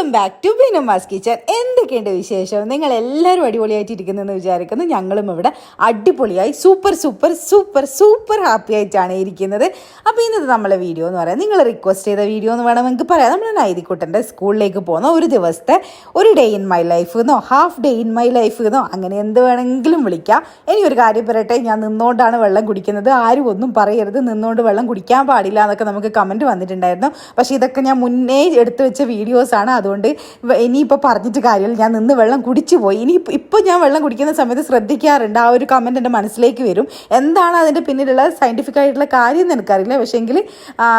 Welcome back to Binumas kitchen എന്തൊക്കെയുണ്ട് വിശേഷം? നിങ്ങൾ എല്ലാവരും അടിപൊളിയായിട്ട് ഇരിക്കുന്നതെന്ന് വിചാരിക്കുന്നു. ഞങ്ങളും ഇവിടെ അടിപൊളിയായി super super super super happy ആയിട്ടാണ് ഇരിക്കുന്നത്. അപ്പോൾ ഇന്നത്തെ നമ്മളെ വീഡിയോ എന്ന് പറയാം. നിങ്ങൾ റിക്വസ്റ്റ് ചെയ്ത വീഡിയോ എന്ന് വേണം നിങ്ങൾക്ക് പറയാം. നമ്മൾ നൈതിക്കുട്ടന്റെ സ്കൂളിലേക്ക് പോകുന്ന ഒരു ദിവസത്തെ ഒരു ഡേ ഇൻ മൈ ലൈഫ് എന്നോ half day in my life എന്നോ അങ്ങനെ എന്ത് വേണമെങ്കിലും വിളിക്കാം. ഇനി ഒരു കാര്യം പറയട്ടെ. ഞാൻ നിന്നുകൊണ്ടാണ് വെള്ളം കുടിക്കുന്നത്. ആരും ഒന്നും പറയരുത്. നിന്നുകൊണ്ട് വെള്ളം കുടിക്കാൻ പാടില്ല എന്നൊക്കെ നമുക്ക് കമന്റ് വന്നിട്ടുണ്ടായിരുന്നു. പക്ഷേ ഇതൊക്കെ ഞാൻ മുന്നേ എടുത്തു വെച്ച വീഡിയോസാണ് അതുകൊണ്ട് വ- ഇനിയിപ്പോൾ പറഞ്ഞിട്ട് കാര്യമില്ല. ഞാൻ നിന്ന് വെള്ളം കുടിച്ചു പോയി ഇനി ഇപ്പോൾ ഞാൻ വെള്ളം കുടിക്കുന്ന സമയത്ത് ശ്രദ്ധിക്കാറുണ്ട്. ആ ഒരു കമന്റ് എന്റെ മനസ്സിലേക്ക് വരും. എന്താണ് അതിന്റെ പിന്നിലുള്ള സയന്റിഫിക് ആയിട്ടുള്ള കാര്യം എന്ന് എനിക്കറിയില്ല. പക്ഷേങ്കിൽ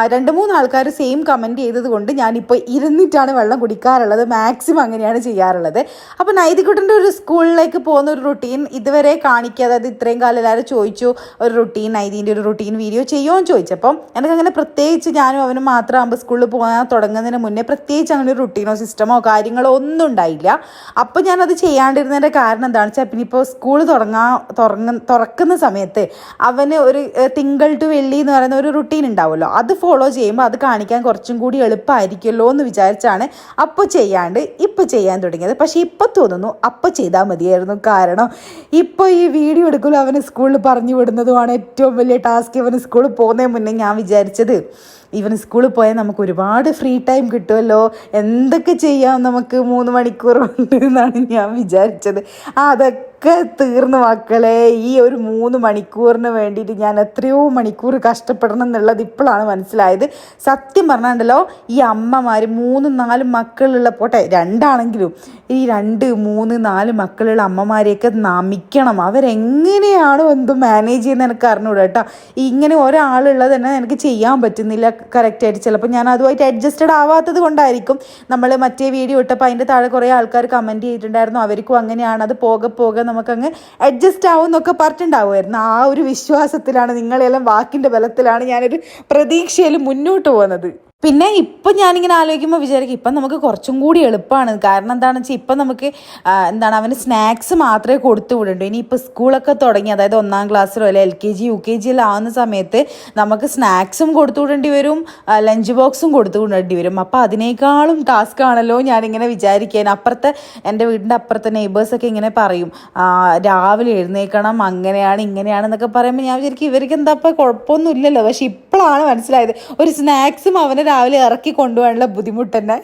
രണ്ട് മൂന്ന് ആൾക്കാർ സെയിം കമന്റ് ചെയ്തത് കൊണ്ട് ഞാനിപ്പോൾ ഇരുന്നിട്ടാണ് വെള്ളം കുടിക്കാറുള്ളത്. മാക്സിമം അങ്ങനെയാണ് ചെയ്യാറുള്ളത്. അപ്പോൾ നൈതികുട്ടന്റെ ഒരു സ്കൂളിലേക്ക് പോകുന്ന ഒരു റുട്ടീൻ ഇതുവരെ കാണിക്കുക അതായത് ഇത്രയും കാലം എല്ലാവരും ചോദിച്ചു ഒരു റുട്ടീൻ നൈതിന്റെ ഒരു റുട്ടീൻ വീഡിയോ ചെയ്യുമോ എന്ന് ചോദിച്ചപ്പം എനിക്കങ്ങനെ പ്രത്യേകിച്ച് ഞാനും അവനും മാത്രമാകുമ്പോൾ സ്കൂളിൽ പോകാൻ തുടങ്ങുന്നതിന് മുന്നേ പ്രത്യേകിച്ച് അങ്ങനെ ഒരു റുട്ടീനോ സിസ്റ്റമോ കാര്യങ്ങളോ ഒന്നും ഉണ്ടായില്ല. അപ്പോൾ ഞാനത് ചെയ്യാണ്ടിരുന്നതിന്റെ കാരണം എന്താണെന്ന് വെച്ചാൽ പിന്നെ ഇപ്പോൾ സ്കൂൾ തുടങ്ങാ തുറങ്ങ തുറക്കുന്ന സമയത്ത് അവന് ഒരു തിങ്കൾ ടു വെള്ളി എന്ന് പറയുന്ന ഒരു റുട്ടീൻ ഉണ്ടാവുമല്ലോ. അത് ഫോളോ ചെയ്യുമ്പോൾ അത് കാണിക്കാൻ കുറച്ചും കൂടി എളുപ്പമായിരിക്കുമല്ലോ എന്ന് വിചാരിച്ചാണ് അപ്പോൾ ചെയ്യാണ്ട് ഇപ്പോൾ ചെയ്യാൻ തുടങ്ങിയത്. പക്ഷേ ഇപ്പോൾ തോന്നുന്നു അപ്പോൾ ചെയ്താൽ മതിയായിരുന്നു. കാരണം ഇപ്പോൾ ഈ വീഡിയോ എടുക്കലും അവന് സ്കൂളിൽ പറഞ്ഞു വിടുന്നതുമാണ് ഏറ്റവും വലിയ ടാസ്ക് ഇവന് സ്കൂളിൽ പോകുന്നതിന് മുന്നേ ഞാൻ വിചാരിച്ചത്. ഇവന് സ്കൂളിൽ പോയാൽ നമുക്ക് ഒരുപാട് ഫ്രീ ടൈം കിട്ടുമല്ലോ. എന്തൊക്കെ ചെയ്യാം നമുക്ക് മൂന്ന് മണിക്കൂർ എന്നാണ് ഞാൻ വിചാരിച്ചത്. ആ അതൊക്കെ തീർന്നു മക്കളെ ഈ ഒരു മൂന്ന് മണിക്കൂറിന് വേണ്ടിയിട്ട് ഞാൻ എത്രയോ മണിക്കൂർ കഷ്ടപ്പെടണം എന്നുള്ളത് ഇപ്പോഴാണ് മനസ്സിലായത്. സത്യം പറഞ്ഞാണ്ടല്ലോ ഈ അമ്മമാർ മൂന്ന് നാല് മക്കളുള്ള പോട്ടെ രണ്ടാണെങ്കിലും ഈ രണ്ട് മൂന്ന് നാല് മക്കളുള്ള അമ്മമാരെയൊക്കെ നമിക്കണം. അവരെങ്ങനെയാണോ എന്തും മാനേജ് ചെയ്യുന്നത് എനിക്ക് അറിഞ്ഞൂടാ കേട്ടോ. ഇങ്ങനെ ഒരാളുള്ളത് തന്നെ എനിക്ക് ചെയ്യാൻ പറ്റുന്നില്ല കറക്റ്റായിട്ട് ചിലപ്പോൾ ഞാൻ അതുമായിട്ട് അഡ്ജസ്റ്റഡ് ആവാത്തത് കൊണ്ടായിരിക്കും. നമ്മൾ മറ്റേ വീഡിയോ ഇട്ടപ്പോൾ അതിന്റെ താഴെ കുറേ ആൾക്കാർ കമന്റ് ചെയ്തിട്ടുണ്ടായിരുന്നു. അവർക്കും അങ്ങനെയാണ്. അത് പോകെ പോകെ നമുക്കങ്ങ് അഡ്ജസ്റ്റ് ആവും എന്നൊക്കെ പറഞ്ഞിട്ടുണ്ടാവുമായിരുന്നു. ആ ഒരു വിശ്വാസത്തിലാണ് നിങ്ങളെല്ലാം വാക്കിന്റെ ബലത്തിലാണ് ഞാനൊരു പ്രതീക്ഷയിൽ മുന്നോട്ട് പോകുന്നത്. പിന്നെ ഇപ്പം ഞാനിങ്ങനെ ആലോചിക്കുമ്പോൾ വിചാരിക്കും ഇപ്പം നമുക്ക് കുറച്ചും കൂടി എളുപ്പമാണ് കാരണം എന്താണെന്ന് വെച്ചാൽ ഇപ്പം നമുക്ക് എന്താണ് അവന് സ്നാക്സ് മാത്രമേ കൊടുത്തു വിടുള്ളൂ ഇനി ഇപ്പോൾ സ്കൂളൊക്കെ തുടങ്ങി അതായത് ഒന്നാം ക്ലാസ്സിലോ അല്ലെ L K G U K ജിയിലാവുന്ന സമയത്ത് നമുക്ക് സ്നാക്സും കൊടുത്തു വിടേണ്ടി വരും ലഞ്ച് ബോക്സും കൊടുത്തു വിടേണ്ടി വരും. അപ്പോൾ അതിനേക്കാളും ടാസ്ക് ആണല്ലോ ഞാനിങ്ങനെ വിചാരിക്കാൻ അപ്പുറത്തെ എന്റെ വീടിന്റെ അപ്പുറത്തെ നെയ്ബേഴ്സൊക്കെ ഇങ്ങനെ പറയും രാവിലെ എഴുന്നേക്കണം അങ്ങനെയാണ് ഇങ്ങനെയാണെന്നൊക്കെ പറയുമ്പോൾ ഞാൻ വിചാരിക്കും ഇവർക്ക് എന്താ ഇപ്പം കുഴപ്പമൊന്നും ഇല്ലല്ലോ പക്ഷെ ഇപ്പോഴാണ് മനസ്സിലായത് ഒരു സ്നാക്സും അവനെ രാവിലെ ഇറക്കി കൊണ്ടുപോകാനുള്ള ബുദ്ധിമുട്ട് തന്നെ.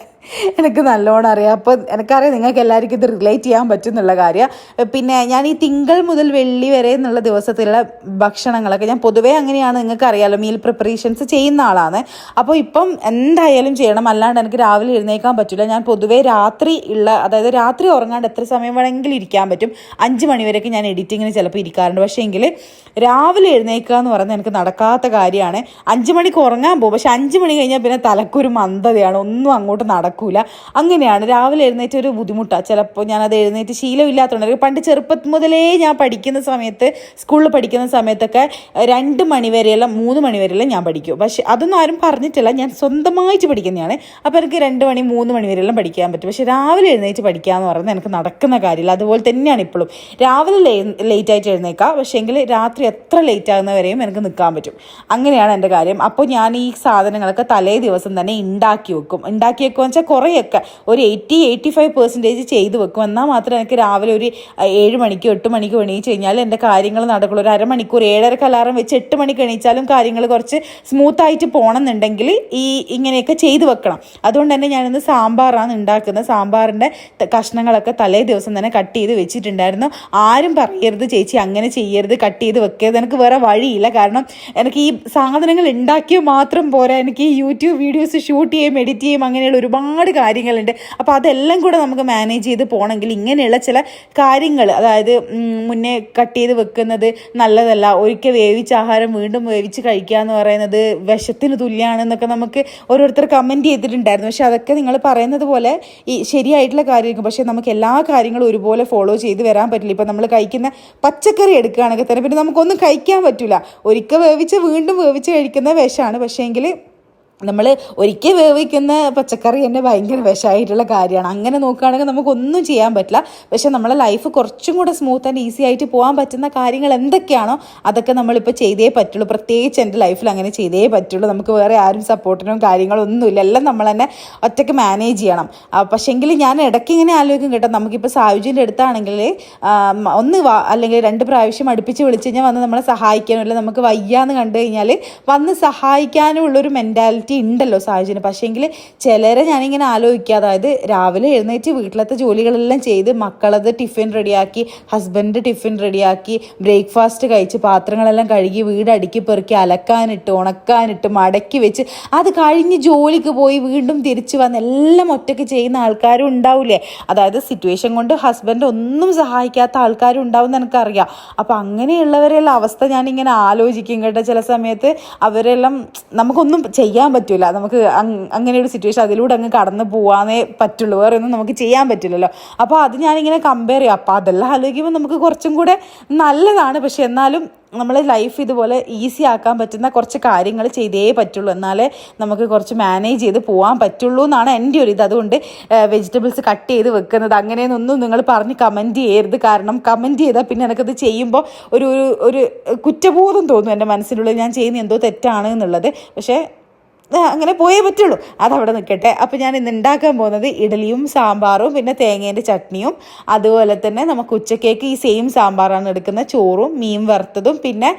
എനിക്ക് നല്ലോണം അറിയാം. അപ്പോൾ എനിക്കറിയാം നിങ്ങൾക്ക് എല്ലാവർക്കും ഇത് റിലേറ്റ് ചെയ്യാൻ പറ്റും എന്നുള്ള കാര്യം. പിന്നെ ഞാൻ ഈ തിങ്കൾ മുതൽ വെള്ളി വരെ എന്നുള്ള ദിവസത്തിലുള്ള ഭക്ഷണങ്ങളൊക്കെ ഞാൻ പൊതുവേ അങ്ങനെയാണ് നിങ്ങൾക്ക് അറിയാലോ. മീൽ പ്രിപ്പറേഷൻസ് ചെയ്യുന്ന ആളാണ്. അപ്പോൾ ഇപ്പം എന്തായാലും ചെയ്യണം. അല്ലാണ്ട് എനിക്ക് രാവിലെ എഴുന്നേക്കാൻ പറ്റില്ല ഞാൻ പൊതുവേ രാത്രി ഉള്ള അതായത് രാത്രി ഉറങ്ങാണ്ട് എത്ര സമയം വേണമെങ്കിലും ഇരിക്കാൻ പറ്റും. അഞ്ച് മണിവരെയൊക്കെ ഞാൻ എഡിറ്റിങ്ങിന് ചിലപ്പോൾ ഇരിക്കാറുണ്ട്. പക്ഷേ എങ്കിൽ രാവിലെ എഴുന്നേക്കുക എന്ന് പറയുന്നത് എനിക്ക് നടക്കാത്ത കാര്യമാണ്. അഞ്ച് മണിക്ക് ഉറങ്ങാൻ പോകും. പക്ഷെ അഞ്ച് മണി കഴിഞ്ഞാൽ പിന്നെ തലക്കൊരു മന്ദതയാണ്. ഒന്നും അങ്ങോട്ട് നടക്കൂല. അങ്ങനെയാണ്. രാവിലെ എഴുന്നേറ്റ് ഒരു ബുദ്ധിമുട്ടാണ് ചിലപ്പോൾ ഞാനത് എഴുന്നേറ്റ് ശീലമില്ലാത്തതുകൊണ്ട് പണ്ട് ചെറുപ്പം മുതലേ ഞാൻ പഠിക്കുന്ന സമയത്ത് സ്കൂളിൽ പഠിക്കുന്ന സമയത്തൊക്കെ രണ്ട് മണിവരെയെല്ലാം മൂന്ന് മണിവരെയെല്ലാം ഞാൻ പഠിക്കും. പക്ഷേ അതൊന്നും ആരും പറഞ്ഞിട്ടില്ല. ഞാൻ സ്വന്തമായിട്ട് പഠിക്കുന്നതാണ്. അപ്പോൾ എനിക്ക് രണ്ട് മണി മൂന്ന് മണി വരെയെല്ലാം പഠിക്കാൻ പറ്റും. പക്ഷേ രാവിലെ എഴുന്നേറ്റ് പഠിക്കുക എന്ന് പറയുന്നത് എനിക്ക് നടക്കുന്ന കാര്യമില്ല. അതുപോലെ തന്നെയാണ് ഇപ്പോഴും. രാവിലെ ലേറ്റ് ആയിട്ട് എഴുന്നേക്കാം പക്ഷേ എങ്കിൽ രാത്രി എത്ര ലേറ്റ് ആകുന്നവരെയും എനിക്ക് നിൽക്കാൻ പറ്റും. അങ്ങനെയാണ് എന്റെ കാര്യം. അപ്പോൾ ഞാൻ ഈ സാധനങ്ങളൊക്കെ തലേ ദിവസം തന്നെ ഉണ്ടാക്കി വെക്കും. ഉണ്ടാക്കി വെക്കുക വെച്ചാൽ കുറേയൊക്കെ. ഒരു എയ്റ്റി എയ്റ്റി ഫൈവ് പെർസെന്റേജ് ചെയ്ത് വെക്കും. എന്നാൽ മാത്രം എനിക്ക് രാവിലെ ഒരു ഏഴ് മണിക്കോ എട്ട് മണിക്കോ എണീച്ച് കഴിഞ്ഞാൽ എന്റെ കാര്യങ്ങൾ നടക്കുള്ളൂ. ഒരു അരമണിക്കൂർ ഏഴരക്ക് അലാറം വെച്ച് എട്ട് മണിക്ക് എണീച്ചാലും കാര്യങ്ങൾ കുറച്ച് സ്മൂത്ത് സ്മൂത്തായിട്ട് പോകണമെന്നുണ്ടെങ്കിൽ ഈ ഇങ്ങനെയൊക്കെ ചെയ്ത് വെക്കണം. അതുകൊണ്ട് തന്നെ ഞാനിന്ന് സാമ്പാറാണ് ഉണ്ടാക്കുന്നത്. സാമ്പാറിന്റെ കഷ്ണങ്ങളൊക്കെ തലേ ദിവസം തന്നെ കട്ട് ചെയ്ത് വെച്ചിട്ടുണ്ടായിരുന്നു. ആരും പറയരുത് ചേച്ചി അങ്ങനെ ചെയ്യരുത് കട്ട് ചെയ്ത് വെക്കരുത്. എനിക്ക് വേറെ വഴിയില്ല. കാരണം എനിക്ക് ഈ സാധനങ്ങൾ ഉണ്ടാക്കിയ മാത്രം പോരാ. എനിക്ക് ഈ യൂട്യൂബ് വീഡിയോസ് ഷൂട്ട് ചെയ്യും എഡിറ്റ് ചെയ്യും അങ്ങനെയുള്ള ഒരുപാട് കാര്യങ്ങളുണ്ട്. അപ്പോൾ അതെല്ലാം കൂടെ നമുക്ക് മാനേജ് ചെയ്ത് പോകണമെങ്കിൽ ഇങ്ങനെയുള്ള ചില കാര്യങ്ങൾ അതായത് മുന്നേ കട്ട് ചെയ്ത് വെക്കുന്നത് നല്ലതല്ല. ഒരിക്കൽ വേവിച്ച ആഹാരം വീണ്ടും വേവിച്ച് കഴിക്കുക എന്ന് പറയുന്നത് വിഷത്തിന് തുല്യമാണെന്നൊക്കെ നമുക്ക് ഓരോരുത്തർ കമന്റ് ചെയ്തിട്ടുണ്ടായിരുന്നു. പക്ഷെ അതൊക്കെ നിങ്ങൾ പറയുന്നത് പോലെ ഈ ശരിയായിട്ടുള്ള കാര്യമായിരിക്കും. പക്ഷേ നമുക്ക് എല്ലാ കാര്യങ്ങളും ഒരുപോലെ ഫോളോ ചെയ്ത് വരാൻ പറ്റില്ല. ഇപ്പം നമ്മൾ കഴിക്കുന്ന പച്ചക്കറി എടുക്കുകയാണെങ്കിൽ തന്നെ പിന്നെ നമുക്കൊന്നും കഴിക്കാൻ പറ്റില്ല ഒരിക്കൽ വേവിച്ച് വീണ്ടും വേവിച്ച് കഴിക്കുന്ന വിഷമാണ്. പക്ഷേ എങ്കിൽ നമ്മൾ ഒരിക്കൽ വേവിക്കുന്ന പച്ചക്കറി തന്നെ ഭയങ്കര വിഷമായിട്ടുള്ള കാര്യമാണ്. അങ്ങനെ നോക്കുകയാണെങ്കിൽ നമുക്കൊന്നും ചെയ്യാൻ പറ്റില്ല. പക്ഷേ നമ്മളെ ലൈഫ് കുറച്ചും കൂടെ സ്മൂത്ത് ആൻഡ് ഈസി ആയിട്ട് പോകാൻ പറ്റുന്ന കാര്യങ്ങൾ എന്തൊക്കെയാണോ അതൊക്കെ നമ്മളിപ്പോൾ ചെയ്തേ പറ്റുള്ളൂ. പ്രത്യേകിച്ച് എന്റെ ലൈഫിൽ അങ്ങനെ ചെയ്തേ പറ്റുള്ളൂ. നമുക്ക് വേറെ ആരും സപ്പോർട്ടിനും കാര്യങ്ങളും ഒന്നുമില്ല എല്ലാം നമ്മൾ തന്നെ ഒറ്റയ്ക്ക് മാനേജ് ചെയ്യണം. പക്ഷേ പക്ഷേങ്കിൽ ഞാൻ ഇടയ്ക്ക് ഇങ്ങനെ ആലോചിക്കും കേട്ടോ. നമുക്കിപ്പോൾ സായുജിന്റെ അടുത്താണെങ്കിൽ ഒന്ന് അല്ലെങ്കിൽ രണ്ട് പ്രാവശ്യം അടുപ്പിച്ച് വിളിച്ച് കഴിഞ്ഞാൽ വന്ന് നമ്മളെ സഹായിക്കാനും അല്ലെങ്കിൽ നമുക്ക് വയ്യാന്ന് കണ്ടു കഴിഞ്ഞാൽ വന്ന് സഹായിക്കാനും ഉള്ളൊരു മെന്റാലിറ്റി ഉണ്ടല്ലോ സാഹചര്യം. പക്ഷേങ്കിൽ ചിലരെ ഞാനിങ്ങനെ ആലോചിക്കുക അതായത് രാവിലെ എഴുന്നേറ്റ് വീട്ടിലത്തെ ജോലികളെല്ലാം ചെയ്ത് മക്കളത് ടിഫിൻ റെഡിയാക്കി ഹസ്ബൻഡ് ടിഫിൻ റെഡിയാക്കി ബ്രേക്ക്ഫാസ്റ്റ് കഴിച്ച് പാത്രങ്ങളെല്ലാം കഴുകി വീട് അടുക്കി പെറുക്കി അലക്കാനിട്ട് ഉണക്കാനിട്ട് മടക്കി വെച്ച് അത് കഴിഞ്ഞ് ജോലിക്ക് പോയി വീണ്ടും തിരിച്ചു വന്ന് എല്ലാം ഒറ്റയ്ക്ക് ചെയ്യുന്ന ആൾക്കാരും ഉണ്ടാവില്ലേ? അതായത് സിറ്റുവേഷൻ കൊണ്ട് ഹസ്ബൻഡ് ഒന്നും സഹായിക്കാത്ത ആൾക്കാരും ഉണ്ടാവും എന്ന് എനിക്കറിയാം. അപ്പം അങ്ങനെയുള്ളവരെല്ലാം അവസ്ഥ ഞാനിങ്ങനെ ആലോചിക്കും കേട്ടോ. ചില സമയത്ത് അവരെല്ലാം നമുക്കൊന്നും ചെയ്യാൻ പറ്റില്ല നമുക്ക് അങ്ങനെ ഒരു സിറ്റുവേഷൻ അതിലൂടെ അങ്ങ് കടന്നു പോകാനേ പറ്റുള്ളൂ. വേറെ ഒന്നും നമുക്ക് ചെയ്യാൻ പറ്റില്ലല്ലോ. അപ്പോൾ അത് ഞാനിങ്ങനെ കമ്പയർ ചെയ്യും. അപ്പോൾ അതെല്ലാം ആലോചിക്കുമ്പോൾ നമുക്ക് കുറച്ചും കൂടെ നല്ലതാണ്. പക്ഷെ എന്നാലും നമ്മൾ ലൈഫ് ഇതുപോലെ ഈസി ആക്കാൻ പറ്റുന്ന കുറച്ച് കാര്യങ്ങൾ ചെയ്തേ പറ്റുള്ളൂ. എന്നാലേ നമുക്ക് കുറച്ച് മാനേജ് ചെയ്ത് പോകാൻ പറ്റുള്ളൂ എന്നാണ് എന്റെ ഒരു ഇത്. അതുകൊണ്ട് വെജിറ്റബിൾസ് കട്ട് ചെയ്ത് വെക്കുന്നത് അങ്ങനെയൊന്നും നിങ്ങൾ പറഞ്ഞ് കമന്റ് ചെയ്യരുത്. കാരണം കമന്റ് ചെയ്താൽ പിന്നെ എനിക്കത് ചെയ്യുമ്പോൾ ഒരു ഒരു കുറ്റബോധം തോന്നും എന്റെ മനസ്സിനുള്ളിൽ ഞാൻ ചെയ്യുന്ന എന്തോ തെറ്റാണ് എന്നുള്ളത്. പക്ഷേ അങ്ങനെ പോയേ പറ്റുള്ളൂ. അതവിടെ നിൽക്കട്ടെ അപ്പോൾ ഞാൻ ഇന്ന് ഉണ്ടാക്കാൻ പോകുന്നത് ഇഡലിയും സാമ്പാറും പിന്നെ തേങ്ങേന്റെ ചട്നിയും. അതുപോലെ തന്നെ നമുക്ക് ഉച്ചക്കേക്ക് ഈ സെയിം സാമ്പാറാണ് എടുക്കുന്ന ചോറും മീൻ വറുത്തതും പിന്നെ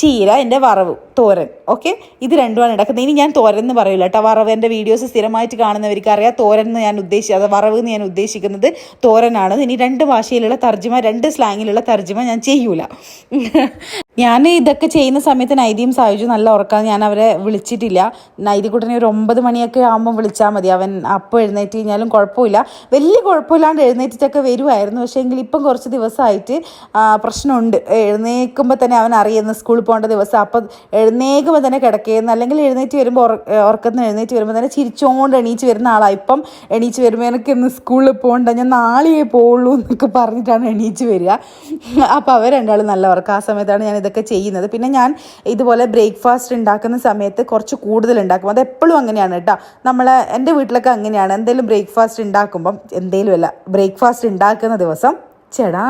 ചീര എന്റെ വറവ് തോരൻ. ഓക്കെ ഇത് രണ്ടുമാണ് ഉണ്ടാക്കുന്നത് ഇനി ഞാൻ തോരൻ എന്ന് പറയില്ല കേട്ടോ. വറവ് എന്റെ വീഡിയോസ് സ്ഥിരമായിട്ട് കാണുന്നവർക്ക് അറിയാം. തോരൻ എന്ന് ഞാൻ ഉദ്ദേശിച്ചത് വറവ് എന്ന് ഞാൻ ഉദ്ദേശിക്കുന്നത് തോരനാണ്. ഇനി രണ്ട് ഭാഷയിലുള്ള തർജമ രണ്ട് സ്ലാങ്ങിലുള്ള തർജമ ഞാൻ ചെയ്യൂല. ഞാൻ ഇതൊക്കെ ചെയ്യുന്ന സമയത്ത് നൈതിയും സായുജും നല്ല ഉറക്കാൻ ഞാൻ അവരെ വിളിച്ചിട്ടില്ല. നൈതികുട്ടനെ ഒരു ഒമ്പത് മണിയൊക്കെ ആകുമ്പോൾ വിളിച്ചാൽ മതി. അവൻ അപ്പോൾ എഴുന്നേറ്റ് കഴിഞ്ഞാലും കുഴപ്പമില്ല. വലിയ കുഴപ്പമില്ലാണ്ട് എഴുന്നേറ്റിട്ടൊക്കെ വരുമായിരുന്നു പക്ഷേ എങ്കിൽ ഇപ്പം കുറച്ച് ദിവസമായിട്ട് പ്രശ്നമുണ്ട്. എഴുന്നേൽക്കുമ്പോൾ തന്നെ അവൻ അറിയുന്ന സ്കൂളിൽ പോകേണ്ട ദിവസം. അപ്പം എഴുന്നേൽക്കുമ്പോൾ തന്നെ കിടക്കുന്നു. അല്ലെങ്കിൽ എഴുന്നേറ്റ് വരുമ്പോൾ ഉറക്കത്തിന് എഴുന്നേറ്റ് വരുമ്പോൾ തന്നെ ചിരിച്ചോണ്ട് എണീച്ച് വരുന്ന ആളാണ് ഇപ്പം എണീച്ച് വരുമ്പോൾ എനിക്ക് ഇന്ന് സ്കൂളിൽ പോകണ്ട. ഞാൻ നാളെയേ പോവുള്ളൂ എന്നൊക്കെ പറഞ്ഞിട്ടാണ് എണീച്ച് വരിക. അപ്പോൾ അവർ രണ്ടാളും നല്ല ഉറക്കം. ആ സമയത്താണ് ഞാൻ ഇതൊക്കെ ചെയ്യുന്നത്. പിന്നെ ഞാൻ ഇതുപോലെ ബ്രേക്ക്ഫാസ്റ്റ് ഉണ്ടാക്കുന്ന സമയത്ത് കുറച്ച് കൂടുതൽ ഉണ്ടാക്കും. അത് എപ്പോഴും അങ്ങനെയാണ് കേട്ടോ. നമ്മൾ എന്റെ വീട്ടിലൊക്കെ അങ്ങനെയാണ്. എന്തെങ്കിലും ബ്രേക്ക്ഫാസ്റ്റ് ഉണ്ടാക്കുമ്പം എന്തെങ്കിലും അല്ല ബ്രേക്ക്ഫാസ്റ്റ് ഉണ്ടാക്കുന്ന ദിവസം ചേടാ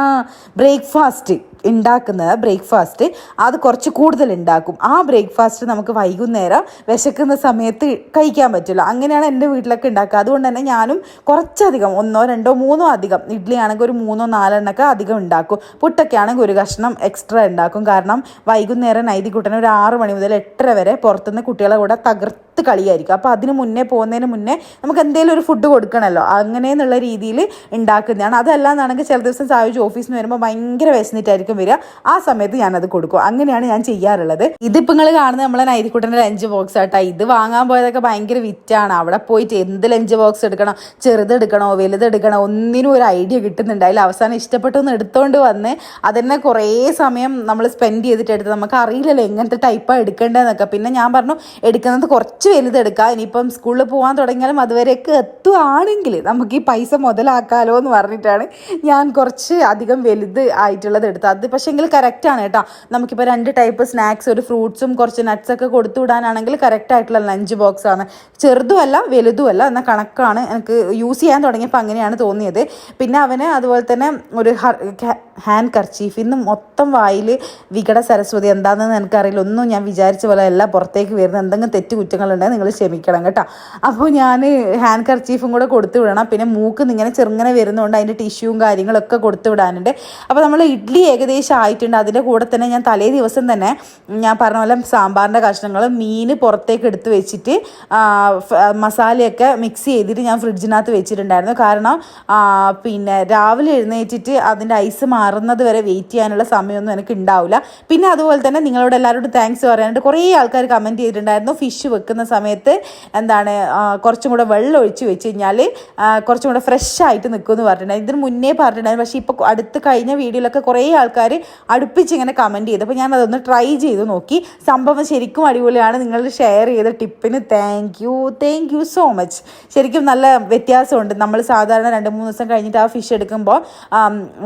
ബ്രേക്ക്ഫാസ്റ്റ് ഉണ്ടാക്കുന്നത് ബ്രേക്ക്ഫാസ്റ്റ് അത് കുറച്ച് കൂടുതൽ ഉണ്ടാക്കും. ആ ബ്രേക്ക്ഫാസ്റ്റ് നമുക്ക് വൈകുന്നേരം വിശക്കുന്ന സമയത്ത് കഴിക്കാൻ പറ്റില്ല അങ്ങനെയാണ് എന്റെ വീട്ടിലൊക്കെ ഉണ്ടാക്കുക. അതുകൊണ്ട് തന്നെ ഞാനും കുറച്ചധികം ഒന്നോ രണ്ടോ മൂന്നോ അധികം ഇഡ്ഡലി ആണെങ്കിൽ ഒരു മൂന്നോ നാലെണ്ണൊക്കെ അധികം ഉണ്ടാക്കും. പുട്ടൊക്കെ ആണെങ്കിൽ ഒരു കഷ്ണം എക്സ്ട്രാ ഉണ്ടാക്കും. കാരണം വൈകുന്നേരം നൈതി കുട്ടനെ ഒരു ആറ് മണി മുതൽ എട്ടര വരെ പുറത്തുനിന്ന് കുട്ടികളെ കൂടെ തകർത്ത് കളിയായിരിക്കും. അപ്പോൾ അതിന് മുന്നേ പോകുന്നതിന് മുന്നേ നമുക്ക് എന്തെങ്കിലും ഒരു ഫുഡ് കൊടുക്കണമല്ലോ. അങ്ങനെ എന്നുള്ള രീതിയിൽ ഉണ്ടാക്കുന്നതാണ്. അതല്ലാന്നാണെങ്കിൽ ചില ദിവസം സായുജ് ഓഫീസിൽ നിന്ന് വരുമ്പോൾ ഭയങ്കര വിശന്നിട്ടായിരിക്കും വരിക. ആ സമയത്ത് ഞാനത് കൊടുക്കും. അങ്ങനെയാണ് ഞാൻ ചെയ്യാറുള്ളത്. ഇതിപ്പോൾ നിങ്ങൾ കാണുന്നത് നമ്മളെ നൈരിക്കുട്ടന്റെ ലഞ്ച് ബോക്സ് ആട്ടാ. ഇത് വാങ്ങാൻ പോയതൊക്കെ ഭയങ്കര വിറ്റാണ് അവിടെ പോയിട്ട് എന്ത് ലഞ്ച് ബോക്സ് എടുക്കണോ ചെറുതെടുക്കണോ വലുതെടുക്കണോ ഒന്നിനും ഒരു ഐഡിയ കിട്ടുന്നുണ്ടായില്ല അവസാനം ഇഷ്ടപ്പെട്ടൊന്ന് എടുത്തോണ്ട് വന്ന് അതന്നെ കുറേ സമയം നമ്മൾ സ്പെൻഡ് ചെയ്തിട്ട് എടുത്ത് നമുക്ക് അറിയില്ലല്ലോ എങ്ങനത്തെ ടൈപ്പാണ് എടുക്കേണ്ടതെന്നൊക്കെ. പിന്നെ ഞാൻ പറഞ്ഞു എടുക്കുന്നത് കുറച്ച് വലുതെടുക്കാം ഇനിയിപ്പം സ്കൂളിൽ പോകാൻ തുടങ്ങിയാലും അതുവരെയൊക്കെ എത്തുകയാണെങ്കിൽ നമുക്ക് ഈ പൈസ മുതലാക്കാലോ എന്ന് പറഞ്ഞിട്ടാണ് ഞാൻ കുറച്ച് അധികം വലുത് ആയിട്ടുള്ളത് എടുത്തത്. അത് പക്ഷേങ്കിൽ കറക്റ്റാണ് കേട്ടോ. നമുക്കിപ്പോൾ രണ്ട് ടൈപ്പ് സ്നാക്സ് ഒരു ഫ്രൂട്ട്സും കുറച്ച് നട്ട്സൊക്കെ കൊടുത്തു വിടാനാണെങ്കിൽ കറക്റ്റ് ആയിട്ടുള്ള ലഞ്ച് ബോക്സ് ആണ്. ചെറുതുമല്ല വലുതുമല്ല എന്ന കണക്കാണ് എനിക്ക് യൂസ് ചെയ്യാൻ തുടങ്ങിയപ്പോൾ അങ്ങനെയാണ് തോന്നിയത്. പിന്നെ അവന് അതുപോലെ തന്നെ ഒരു ഹാൻഡ് കർച്ചീഫ് ഇന്ന് മൊത്തം വായിൽ വികട സരസ്വതി എന്താണെന്ന് എനിക്കറിയില്ല. ഒന്നും ഞാൻ വിചാരിച്ച പോലെ അല്ല പുറത്തേക്ക് വരുന്ന എന്തെങ്കിലും തെറ്റ് കുറ്റങ്ങളുണ്ടെങ്കിൽ നിങ്ങൾ ക്ഷമിക്കണം കേട്ടോ. അപ്പോൾ ഞാൻ ഹാൻഡ് കർച്ചീഫും കൂടെ കൊടുത്തു വിടണം. പിന്നെ മൂക്ക് ഇങ്ങനെ ചെറുങ്ങനെ വരുന്നതുകൊണ്ട് അതിന്റെ ടിഷ്യൂവും കാര്യങ്ങളൊക്കെ കൊടുത്തു വിടാനുണ്ട്. അപ്പോൾ നമ്മൾ ഇഡ്ഡലി ഏകദേശം ആയിട്ടുണ്ട് അതിന്റെ കൂടെ തന്നെ ഞാൻ തലേ ദിവസം തന്നെ ഞാൻ പറഞ്ഞ പോലെ സാമ്പാറിന്റെ കഷ്ണങ്ങൾ മീൻ പുറത്തേക്ക് എടുത്ത് വെച്ചിട്ട് മസാലയൊക്കെ മിക്സ് ചെയ്തിട്ട് ഞാൻ ഫ്രിഡ്ജിനകത്ത് വെച്ചിട്ടുണ്ടായിരുന്നു. കാരണം പിന്നെ രാവിലെ എഴുന്നേറ്റിട്ട് അതിന്റെ ഐസ് മാറുന്നത് വരെ വെയിറ്റ് ചെയ്യാനുള്ള സമയമൊന്നും എനിക്ക് ഉണ്ടാവില്ല. പിന്നെ അതുപോലെ തന്നെ നിങ്ങളോട് എല്ലാവരോടും താങ്ക്സ് പറയാനായിട്ട് കുറേ ആൾക്കാർ കമന്റ് ചെയ്തിട്ടുണ്ടായിരുന്നു. ഫിഷ് വെക്കുന്ന സമയത്ത് എന്താണ് കുറച്ചും കൂടെ വെള്ളം ഒഴിച്ച് വെച്ച് കഴിഞ്ഞാൽ കുറച്ചും കൂടെ ഫ്രഷ് ആയിട്ട് നിൽക്കുമെന്ന് പറഞ്ഞിട്ടുണ്ടായിരുന്നു. ഇതിന് മുന്നേ പറഞ്ഞിട്ടുണ്ടായിരുന്നു. പക്ഷേ ഇപ്പോൾ അടുത്ത് കഴിഞ്ഞ വീഡിയോയിലൊക്കെ കുറേ ആൾക്കാർ അടുപ്പിച്ച് ഇങ്ങനെ കമന്റ് ചെയ്തു. അപ്പോൾ ഞാൻ അതൊന്ന് ട്രൈ ചെയ്ത് നോക്കി. സംഭവം ശരിക്കും അടിപൊളിയാണ്. നിങ്ങൾ ഷെയർ ചെയ്ത ടിപ്പിന് thank you thank you so much ശരിക്കും നല്ല വ്യത്യാസമുണ്ട്. നമ്മൾ സാധാരണ രണ്ട് മൂന്ന് ദിവസം കഴിഞ്ഞിട്ട് ആ ഫിഷ് എടുക്കുമ്പോൾ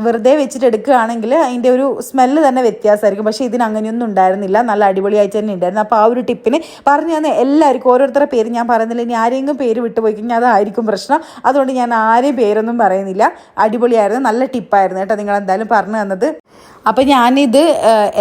വെറുതെ വെച്ചിട്ട് എടുക്കുകയാണെങ്കിൽ അതിന്റെ ഒരു സ്മെല്ല് തന്നെ വ്യത്യാസമായിരിക്കും. പക്ഷേ ഇതിന് അങ്ങനെയൊന്നും ഉണ്ടായിരുന്നില്ല. നല്ല അടിപൊളിയായിട്ട് തന്നെ ഉണ്ടായിരുന്നു. അപ്പോൾ ആ ഒരു ടിപ്പിന് പറഞ്ഞു തന്നെ എല്ലാവർക്കും ഓരോരുത്തരുടെ പേര് ഞാൻ പറയുന്നില്ല. ഇനി ആരെങ്കിലും പേര് വിട്ടുപോയി കഴിഞ്ഞാൽ അതായിരിക്കും പ്രശ്നം. അതുകൊണ്ട് ഞാൻ ആരെയും പേരൊന്നും പറയുന്നില്ല. അടിപൊളിയായിരുന്നു. നല്ല ടിപ്പായിരുന്നു കേട്ടോ. നിങ്ങൾ എന്തായാലും പറഞ്ഞു തന്നത്. അപ്പം ഞാനിത്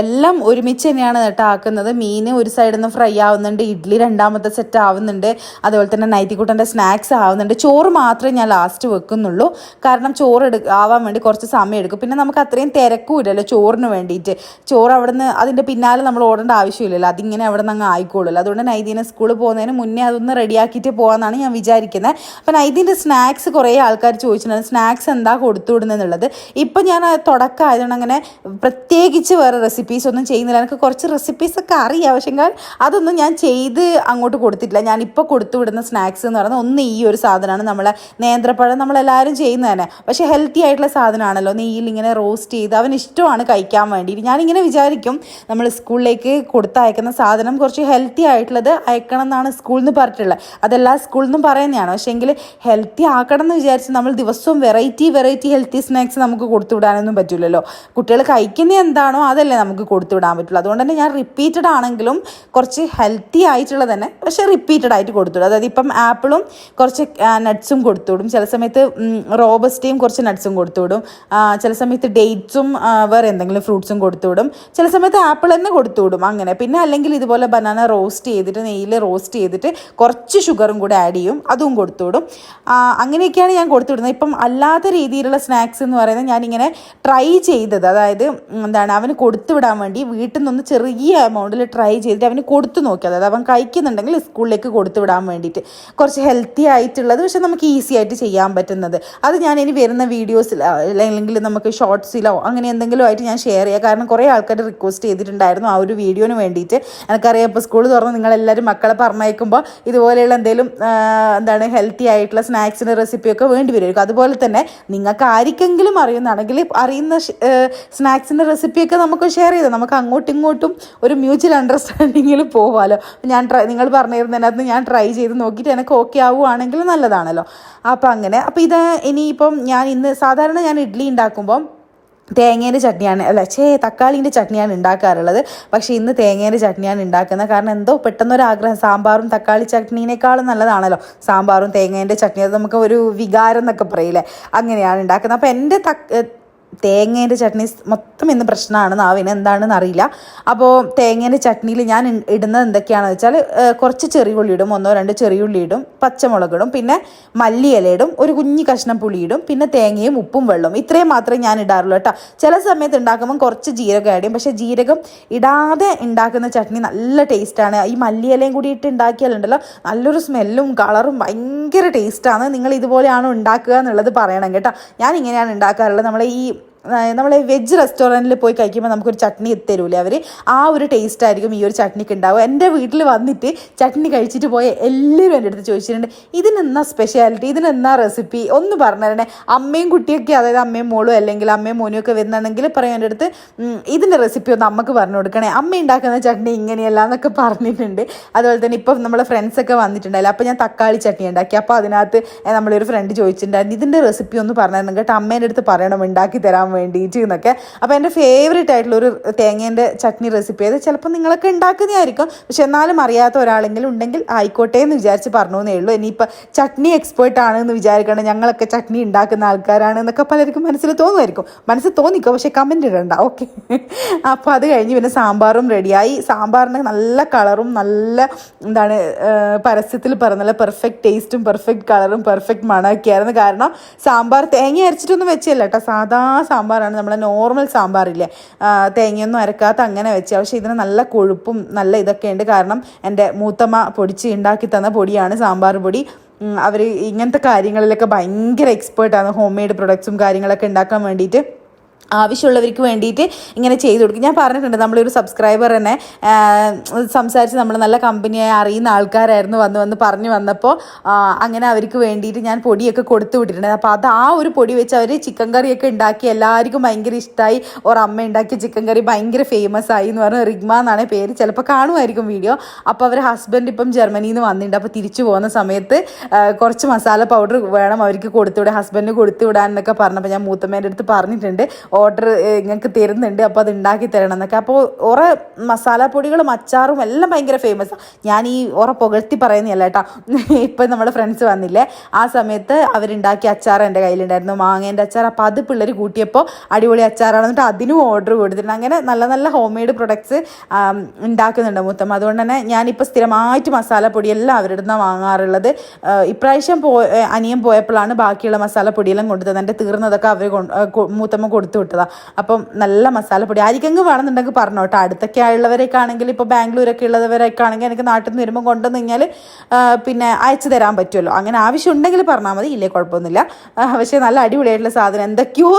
എല്ലാം ഒരുമിച്ച് തന്നെയാണ് കേട്ടോ ആക്കുന്നത്. മീൻ ഒരു സൈഡിൽ നിന്ന് ഫ്രൈ ആവുന്നുണ്ട് ഇഡ്ഡലി രണ്ടാമത്തെ സെറ്റ് ആവുന്നുണ്ട് അതുപോലെ തന്നെ നൈറ്റിക്കുട്ടന്റെ സ്നാക്സ് ആവുന്നുണ്ട്. ചോറ് മാത്രമേ ഞാൻ ലാസ്റ്റ് വെക്കുന്നുള്ളൂ. കാരണം ചോറ് എടു ആവാൻ വേണ്ടി കുറച്ച് സമയം എടുക്കും. പിന്നെ നമുക്ക് അത്രയും തിരക്കൂലല്ലോ ചോറിന് വേണ്ടിയിട്ട്. ചോറ് അവിടെ നിന്ന് അതിന്റെ പിന്നാലെ നമ്മൾ ഓടേണ്ട ആവശ്യമില്ലല്ലോ. അതിങ്ങനെ അവിടെ നിന്ന് അങ്ങ് ആയിക്കോളുമല്ലോ അതുകൊണ്ട് നൈദീനെ സ്കൂളിൽ പോകുന്നതിന് മുന്നേ അതൊന്ന് റെഡിയാക്കിയിട്ട് പോകാമെന്നാണ് ഞാൻ വിചാരിക്കുന്നത് അപ്പം നൈദീന്റെ സ്നാക്സ് കുറേ ആൾക്കാർ ചോദിച്ചിട്ടുണ്ടായിരുന്നു സ്നാക്സ് എന്താ കൊടുത്തു വിടുന്നതെന്നുള്ളത് ഇപ്പം ഞാൻ തുടക്കം ആയതുകൊണ്ട് അങ്ങനെ പ്രത്യേകിച്ച് വേറെ റെസിപ്പീസ് ഒന്നും ചെയ്യുന്നില്ല. എനിക്ക് കുറച്ച് റെസിപ്പീസ് ഒക്കെ അറിയാം. പക്ഷേ അതൊന്നും ഞാൻ ചെയ്ത് അങ്ങോട്ട് കൊടുത്തിട്ടില്ല. ഞാനിപ്പോൾ കൊടുത്തു വിടുന്ന സ്നാക്സ് എന്ന് പറയുന്നത് ഒന്ന് ഈ ഒരു സാധനമാണ്. നമ്മളെ നേന്ത്രപ്പഴം നമ്മളെല്ലാവരും ചെയ്യുന്നത് തന്നെ. പക്ഷേ ഹെൽത്തി ആയിട്ടുള്ള സാധനമാണല്ലോ. നെയ്യിൽ ഇങ്ങനെ റോസ്റ്റ് ചെയ്ത് അവന് ഇഷ്ടമാണ് കഴിക്കാൻ വേണ്ടിയിട്ട് ഞാനിങ്ങനെ വിചാരിക്കും നമ്മൾ സ്കൂളിലേക്ക് കൊടുത്തയക്കുന്ന സാധനം കുറച്ച് ഹെൽത്തി ആയിട്ടുള്ളത് അയക്കണം എന്നാണ് സ്കൂളിൽ നിന്ന് പറഞ്ഞിട്ടുള്ളത്. അതെല്ലാ സ്കൂളിൽ നിന്നും പറയുന്നതാണ്. പക്ഷേ എങ്കിൽ ഹെൽത്തി ആക്കണം എന്ന് വിചാരിച്ച് നമ്മൾ ദിവസവും വെറൈറ്റി വെറൈറ്റി ഹെൽത്തി സ്നാക്സ് നമുക്ക് കൊടുത്തു വിടാനൊന്നും പറ്റില്ലല്ലോ. കുട്ടികൾ കഴിക്കുന്ന എന്താണോ അതല്ലേ നമുക്ക് കൊടുത്തു വിടാൻ പറ്റുള്ളൂ. അതുകൊണ്ട് തന്നെ ഞാൻ റിപ്പീറ്റഡ് ആണെങ്കിലും കുറച്ച് ഹെൽത്തി ആയിട്ടുള്ളത് തന്നെ പക്ഷേ റിപ്പീറ്റഡ് ആയിട്ട് കൊടുത്തുവിടും. അതായത് ഇപ്പം ആപ്പിളും കുറച്ച് നട്ട്സും കൊടുത്തുവിടും. ചില സമയത്ത് റോബസ്റ്റയും കുറച്ച് നട്ട്സും കൊടുത്തുവിടും. ചില സമയത്ത് ഡേറ്റ്സും വേറെ എന്തെങ്കിലും ഫ്രൂട്ട്സും കൊടുത്തുവിടും. ചില സമയത്ത് ആപ്പിൾ തന്നെ കൊടുത്തുവിടും അങ്ങനെ. പിന്നെ അല്ലെങ്കിൽ ഇതുപോലെ ബനാന റോസ്റ്റ് ചെയ്തിട്ട് നെയ്യിൽ റോസ്റ്റ് ചെയ്തിട്ട് കുറച്ച് ഷുഗറും കൂടെ ആഡ് ചെയ്യും. അതും കൊടുത്തുവിടും. അങ്ങനെയൊക്കെയാണ് ഞാൻ കൊടുത്തുവിടുന്നത്. ഇപ്പം അല്ലാത്ത രീതിയിലുള്ള സ്നാക്സ് എന്ന് പറയുന്നത് ഞാനിങ്ങനെ ട്രൈ ചെയ്തത്. അതായത് ഉം, എന്താണ് അവന് കൊടുത്തു വിടാൻ വേണ്ടി വീട്ടിൽ നിന്നൊന്ന് ചെറിയ എമൗണ്ടിൽ ട്രൈ ചെയ്തിട്ട് അവന് കൊടുത്തു നോക്കി. അതായത് അവൻ കഴിക്കുന്നുണ്ടെങ്കിൽ സ്കൂളിലേക്ക് കൊടുത്തു വിടാൻ വേണ്ടിയിട്ട്. കുറച്ച് ഹെൽത്തി ആയിട്ടുള്ളത് പക്ഷെ നമുക്ക് ഈസി ആയിട്ട് ചെയ്യാൻ പറ്റുന്നത്. അത് ഞാൻ ഇനി വരുന്ന വീഡിയോസിൽ അല്ലെങ്കിൽ നമുക്ക് ഷോർട്സിലോ അങ്ങനെ എന്തെങ്കിലും ആയിട്ട് ഞാൻ ഷെയർ ചെയ്യാം. കാരണം കുറേ ആൾക്കാർ റിക്വസ്റ്റ് ചെയ്തിട്ടുണ്ടായിരുന്നു ആ ഒരു വീഡിയോന് വേണ്ടിയിട്ട്. എനിക്കറിയാം ഇപ്പോൾ സ്കൂൾ തുറന്ന് നിങ്ങളെല്ലാവരും മക്കളെ പറഞ്ഞയക്കുമ്പോൾ ഇതുപോലെയുള്ള എന്തെങ്കിലും എന്താണ് ഹെൽത്തി ആയിട്ടുള്ള സ്നാക്സിന്റെ റെസിപ്പിയൊക്കെ വേണ്ടി വരും അതുപോലെ തന്നെ നിങ്ങൾക്ക് ആർക്കെങ്കിലും അറിയുന്നതാണെങ്കിൽ അറിയുന്ന സ്നാക്സിന്റെ റെസിപ്പിയൊക്കെ നമുക്ക് ഷെയർ ചെയ്ത്? നമുക്ക് അങ്ങോട്ടും ഇങ്ങോട്ടും ഒരു മ്യൂച്വൽ അണ്ടർസ്റ്റാൻഡിങ്ങിൽ പോവാമല്ലോ ഞാൻ ട്രൈ നിങ്ങൾ പറഞ്ഞിരുന്നതിനകത്ത് ഞാൻ ട്രൈ ചെയ്ത് നോക്കിയിട്ട് എനിക്ക് ഓക്കെ ആവുകയാണെങ്കിൽ നല്ലതാണല്ലോ. അപ്പോൾ അങ്ങനെ അപ്പോൾ ഇത് ഇനിയിപ്പം ഞാൻ ഇന്ന് സാധാരണ ഞാൻ ഇഡ്ഡലി ഉണ്ടാക്കുമ്പം തേങ്ങേന്റെ ചട്നിയാണ് അല്ല ചേ തക്കാളീന്റെ ചട്നിയാണ് ഉണ്ടാക്കാറുള്ളത്. പക്ഷേ ഇന്ന് തേങ്ങേന്റെ ചട്നിയാണ് ഉണ്ടാക്കുന്നത്. കാരണം എന്തോ പെട്ടെന്നൊരാഗ്രഹം സാമ്പാറും തക്കാളി ചട്നീനേക്കാളും നല്ലതാണല്ലോ. സാമ്പാറും തേങ്ങേന്റെ ചട്നി അത് നമുക്ക് ഒരു വികാരം എന്നൊക്കെ പറയില്ലേ? അങ്ങനെയാണ് ഉണ്ടാക്കുന്നത്. അപ്പോൾ എന്റെ തക്ക തേങ്ങേന്റെ ചട്നി മൊത്തം ഇന്ന് പ്രശ്നമാണ് നാവിന് എന്താണെന്ന് അറിയില്ല. അപ്പോൾ തേങ്ങേന്റെ ചട്നിയിൽ ഞാൻ ഇടുന്നത് എന്തൊക്കെയാണെന്ന് വെച്ചാൽ കുറച്ച് ചെറിയ ഉള്ളി ഇടും. ഒന്നോ രണ്ടോ ചെറിയുള്ളി ഇടും. പച്ചമുളക് ഇടും. പിന്നെ മല്ലിയില ഇടും. ഒരു കുഞ്ഞു കഷ്ണം പുളി ഇടും. പിന്നെ തേങ്ങയും ഉപ്പും വെള്ളവും. ഇത്രയും മാത്രമേ ഞാൻ ഇടാറുള്ളൂ കേട്ടോ. ചില സമയത്ത് ഉണ്ടാക്കുമ്പം കുറച്ച് ജീരകം ആഡ് പക്ഷേ ജീരകം ഇടാതെ ഉണ്ടാക്കുന്ന ചട്നി നല്ല ടേസ്റ്റാണ്. ഈ മല്ലിയിലയും കൂടി ഇട്ട് ഉണ്ടാക്കിയാലുണ്ടല്ലോ നല്ലൊരു സ്മെല്ലും കളറും ഭയങ്കര ടേസ്റ്റാണ്. നിങ്ങൾ ഇതുപോലെയാണ് ഉണ്ടാക്കുക എന്നുള്ളത് പറയണം കേട്ടോ. ഞാൻ ഇങ്ങനെയാണ് ഉണ്ടാക്കാറുള്ളത്. നമ്മളെ ഈ നമ്മൾ വെജ് റെസ്റ്റോറന്റിൽ പോയി കഴിക്കുമ്പോൾ നമുക്കൊരു ചട്നി തരൂലേ അവർ ആ ഒരു ടേസ്റ്റ് ആയിരിക്കും ഈ ഒരു ചട്നിക്ക് ഉണ്ടാവുക എന്റെ വീട്ടിൽ വന്നിട്ട് ചട്നി കഴിച്ചിട്ട് പോയ എല്ലാവരും എന്റെ അടുത്ത് ചോദിച്ചിട്ടുണ്ട് ഇതിനെന്നാ സ്പെഷ്യാലിറ്റി ഇതിനെന്നാ റെസിപ്പി ഒന്ന് പറഞ്ഞു തരണേ അമ്മയും കുട്ടിയൊക്കെ അതായത് അമ്മയും മോളും അല്ലെങ്കിൽ അമ്മയും മോനും ഒക്കെ വരുന്നുണ്ടെങ്കിൽ പറയും എന്റെ അടുത്ത് ഇതിന്റെ റെസിപ്പി ഒന്ന് അമ്മയ്ക്ക് പറഞ്ഞു കൊടുക്കണേ. അമ്മ ഉണ്ടാക്കുന്ന ചട്നി ഇങ്ങനെയല്ല എന്നൊക്കെ പറഞ്ഞിട്ടുണ്ട്. അതുപോലെ തന്നെ ഇപ്പം നമ്മളെ ഫ്രണ്ട്സൊക്കെ വന്നിട്ടുണ്ടായില്ല. അപ്പോൾ ഞാൻ തക്കാളി ചട്നി ഉണ്ടാക്കി അപ്പോൾ അതിനകത്ത് നമ്മളൊരു ഫ്രണ്ട് ചോദിച്ചിട്ടുണ്ടായിരുന്നു ഇതിന്റെ റെസിപ്പി ഒന്ന് പറഞ്ഞായിരുന്നു കേട്ടോ അമ്മേന്റെ അടുത്ത് പറയണം ഉണ്ടാക്കി തരാൻ വേണ്ടിയിട്ട് എന്നൊക്കെ അപ്പോൾ എന്റെ ഫേവറേറ്റ് ആയിട്ടുള്ള ഒരു തേങ്ങേന്റെ ചട്നി റെസിപ്പി അത് ചിലപ്പോൾ നിങ്ങളൊക്കെ ഉണ്ടാക്കുന്നതായിരിക്കും. പക്ഷെ എന്നാലും അറിയാത്ത ഒരാളെങ്കിലും ഉണ്ടെങ്കിൽ ആയിക്കോട്ടെ എന്ന് വിചാരിച്ച് പറഞ്ഞു എന്നേ ഉള്ളൂ. ഇനിയിപ്പോൾ ചട്നി എക്സ്പേർട്ട് ആണ് എന്ന് വിചാരിക്കണം ഞങ്ങളൊക്കെ ചട്നി ഉണ്ടാക്കുന്ന ആൾക്കാരാണ് എന്നൊക്കെ പലർക്കും മനസ്സിൽ തോന്നുമായിരിക്കും. മനസ്സിൽ തോന്നിക്കോ പക്ഷേ കമന്റ് ഇടണ്ട. ഓക്കെ അപ്പോൾ അത് കഴിഞ്ഞ് പിന്നെ സാമ്പാറും റെഡിയായി സാമ്പാറിന് നല്ല കളറും നല്ല എന്താണ് പരസ്യത്തിൽ പറഞ്ഞ പെർഫെക്റ്റ് ടേസ്റ്റും പെർഫെക്റ്റ് കളറും പെർഫെക്റ്റ് മണമൊക്കെ ആയിരുന്നു കാരണം സാമ്പാർ തേങ്ങ അരച്ചിട്ടൊന്നും വെച്ചല്ല കേട്ടോ. സാധാ സാമ്പാറാണ്. നമ്മളെ നോർമൽ സാമ്പാറില്ലേ? തേങ്ങയൊന്നും അരക്കാത്ത അങ്ങനെ വെച്ച്. പക്ഷേ ഇതിന് നല്ല കൊഴുപ്പും നല്ല ഇതൊക്കെ ഉണ്ട് കാരണം എന്റെ മൂത്തമ്മ പൊടിച്ച് ഉണ്ടാക്കി തന്ന പൊടിയാണ് സാമ്പാർ പൊടി. അവർ ഇങ്ങനത്തെ കാര്യങ്ങളിലൊക്കെ ഭയങ്കര എക്സ്പേർട്ടാണ് ഹോം മെയ്ഡ് പ്രൊഡക്ട്സും കാര്യങ്ങളൊക്കെ ഉണ്ടാക്കാൻ വേണ്ടിയിട്ട് ആവശ്യമുള്ളവർക്ക് വേണ്ടിയിട്ട് ഇങ്ങനെ ചെയ്തു കൊടുക്കും. ഞാൻ പറഞ്ഞിട്ടുണ്ട് നമ്മളൊരു സബ്സ്ക്രൈബർ തന്നെ സംസാരിച്ച് നമ്മൾ നല്ല കമ്പനിയായി അറിയുന്ന ആൾക്കാരായിരുന്നു വന്ന് വന്ന് പറഞ്ഞു വന്നപ്പോൾ അങ്ങനെ അവർക്ക് വേണ്ടിയിട്ട് ഞാൻ പൊടിയൊക്കെ കൊടുത്തു വിട്ടിട്ടുണ്ട്. അപ്പോൾ അത് ആ ഒരു പൊടി വെച്ച് അവർ ചിക്കൻ കറിയൊക്കെ ഉണ്ടാക്കി എല്ലാവർക്കും ഭയങ്കര ഇഷ്ടമായി ഒരമ്മ ഉണ്ടാക്കിയ ചിക്കൻ കറി ഭയങ്കര ഫേമസ് ആയി എന്ന് പറഞ്ഞാൽ റിഗ്മ എന്നാണ് പേര്. ചിലപ്പോൾ കാണുമായിരിക്കും വീഡിയോ അപ്പോൾ അവർ ഹസ്ബൻഡ് ഇപ്പം ജർമ്മനിയിൽ നിന്ന് വന്നിട്ടുണ്ട്. അപ്പോൾ തിരിച്ചു പോകുന്ന സമയത്ത് കുറച്ച് മസാല പൗഡർ വേണം അവർക്ക് കൊടുത്തുവിടാൻ ഹസ്ബൻഡിന് കൊടുത്തുവിടാൻ എന്നൊക്കെ പറഞ്ഞപ്പോൾ ഞാൻ മൂത്തമ്മേന്റെ അടുത്ത് പറഞ്ഞിട്ടുണ്ട്. ഓർഡർ നിങ്ങൾക്ക് തരുന്നുണ്ട് അപ്പോൾ അത് ഉണ്ടാക്കി തരണം എന്നൊക്കെ. അപ്പോൾ ഉറ മസാലപ്പൊടികളും അച്ചാറും എല്ലാം ഭയങ്കര ഫേമസ് ഞാൻ ഈ ഉറ പുകഴ്ത്തി പറയുന്നില്ല കേട്ടോ. ഇപ്പം നമ്മുടെ ഫ്രണ്ട്സ് വന്നില്ലേ? ആ സമയത്ത് അവരുണ്ടാക്കിയ അച്ചാർ എന്റെ കയ്യിലുണ്ടായിരുന്നു. മാങ്ങേന്റെ അച്ചാർ അപ്പോൾ അത് പിള്ളേർ കൂട്ടിയപ്പോൾ അടിപൊളി അച്ചാറാണ് എന്നിട്ട് അതിനും ഓർഡർ കൊടുത്തിട്ടുണ്ട്. അങ്ങനെ നല്ല നല്ല ഹോം മെയ്ഡ് പ്രൊഡക്ട്സ് ഉണ്ടാക്കുന്നുണ്ട് മുത്തം അതുകൊണ്ട് തന്നെ ഞാനിപ്പോൾ സ്ഥിരമായിട്ട് മസാലപ്പൊടി എല്ലാം അവരുടെ നിന്ന് വാങ്ങാറുള്ളത്. ഇപ്രാവശ്യം പോ അനിയൻ പോയപ്പോഴാണ് ബാക്കിയുള്ള മസാലപ്പൊടിയെല്ലാം കൊടുത്തത് എന്റെ തീർന്നതൊക്കെ അവർ മൂത്തമ്മ കൊടുത്തു വിട്ടതാണ് അപ്പം നല്ല മസാലപ്പൊടി ആരിക്കെങ്കിലും വേണമെന്നുണ്ടെങ്കിൽ പറഞ്ഞോ കേട്ടോ. അടുത്തൊക്കെ ഉള്ളവരൊക്കെ ആണെങ്കിൽ ഇപ്പോൾ ബാംഗ്ലൂരൊക്കെ ഉള്ളവരൊക്കെ ആണെങ്കിൽ എനിക്ക് നാട്ടിൽ നിന്ന് വരുമ്പോൾ കൊണ്ടുവന്ന് കഴിഞ്ഞാൽ പിന്നെ അയച്ചു തരാൻ പറ്റുമല്ലോ. അങ്ങനെ ആവശ്യമുണ്ടെങ്കിൽ പറഞ്ഞാൽ മതി. ഇല്ലേ കുഴപ്പമൊന്നുമില്ല. പക്ഷേ നല്ല അടിപൊളിയായിട്ടുള്ള സാധനം. എന്തൊക്കെയോ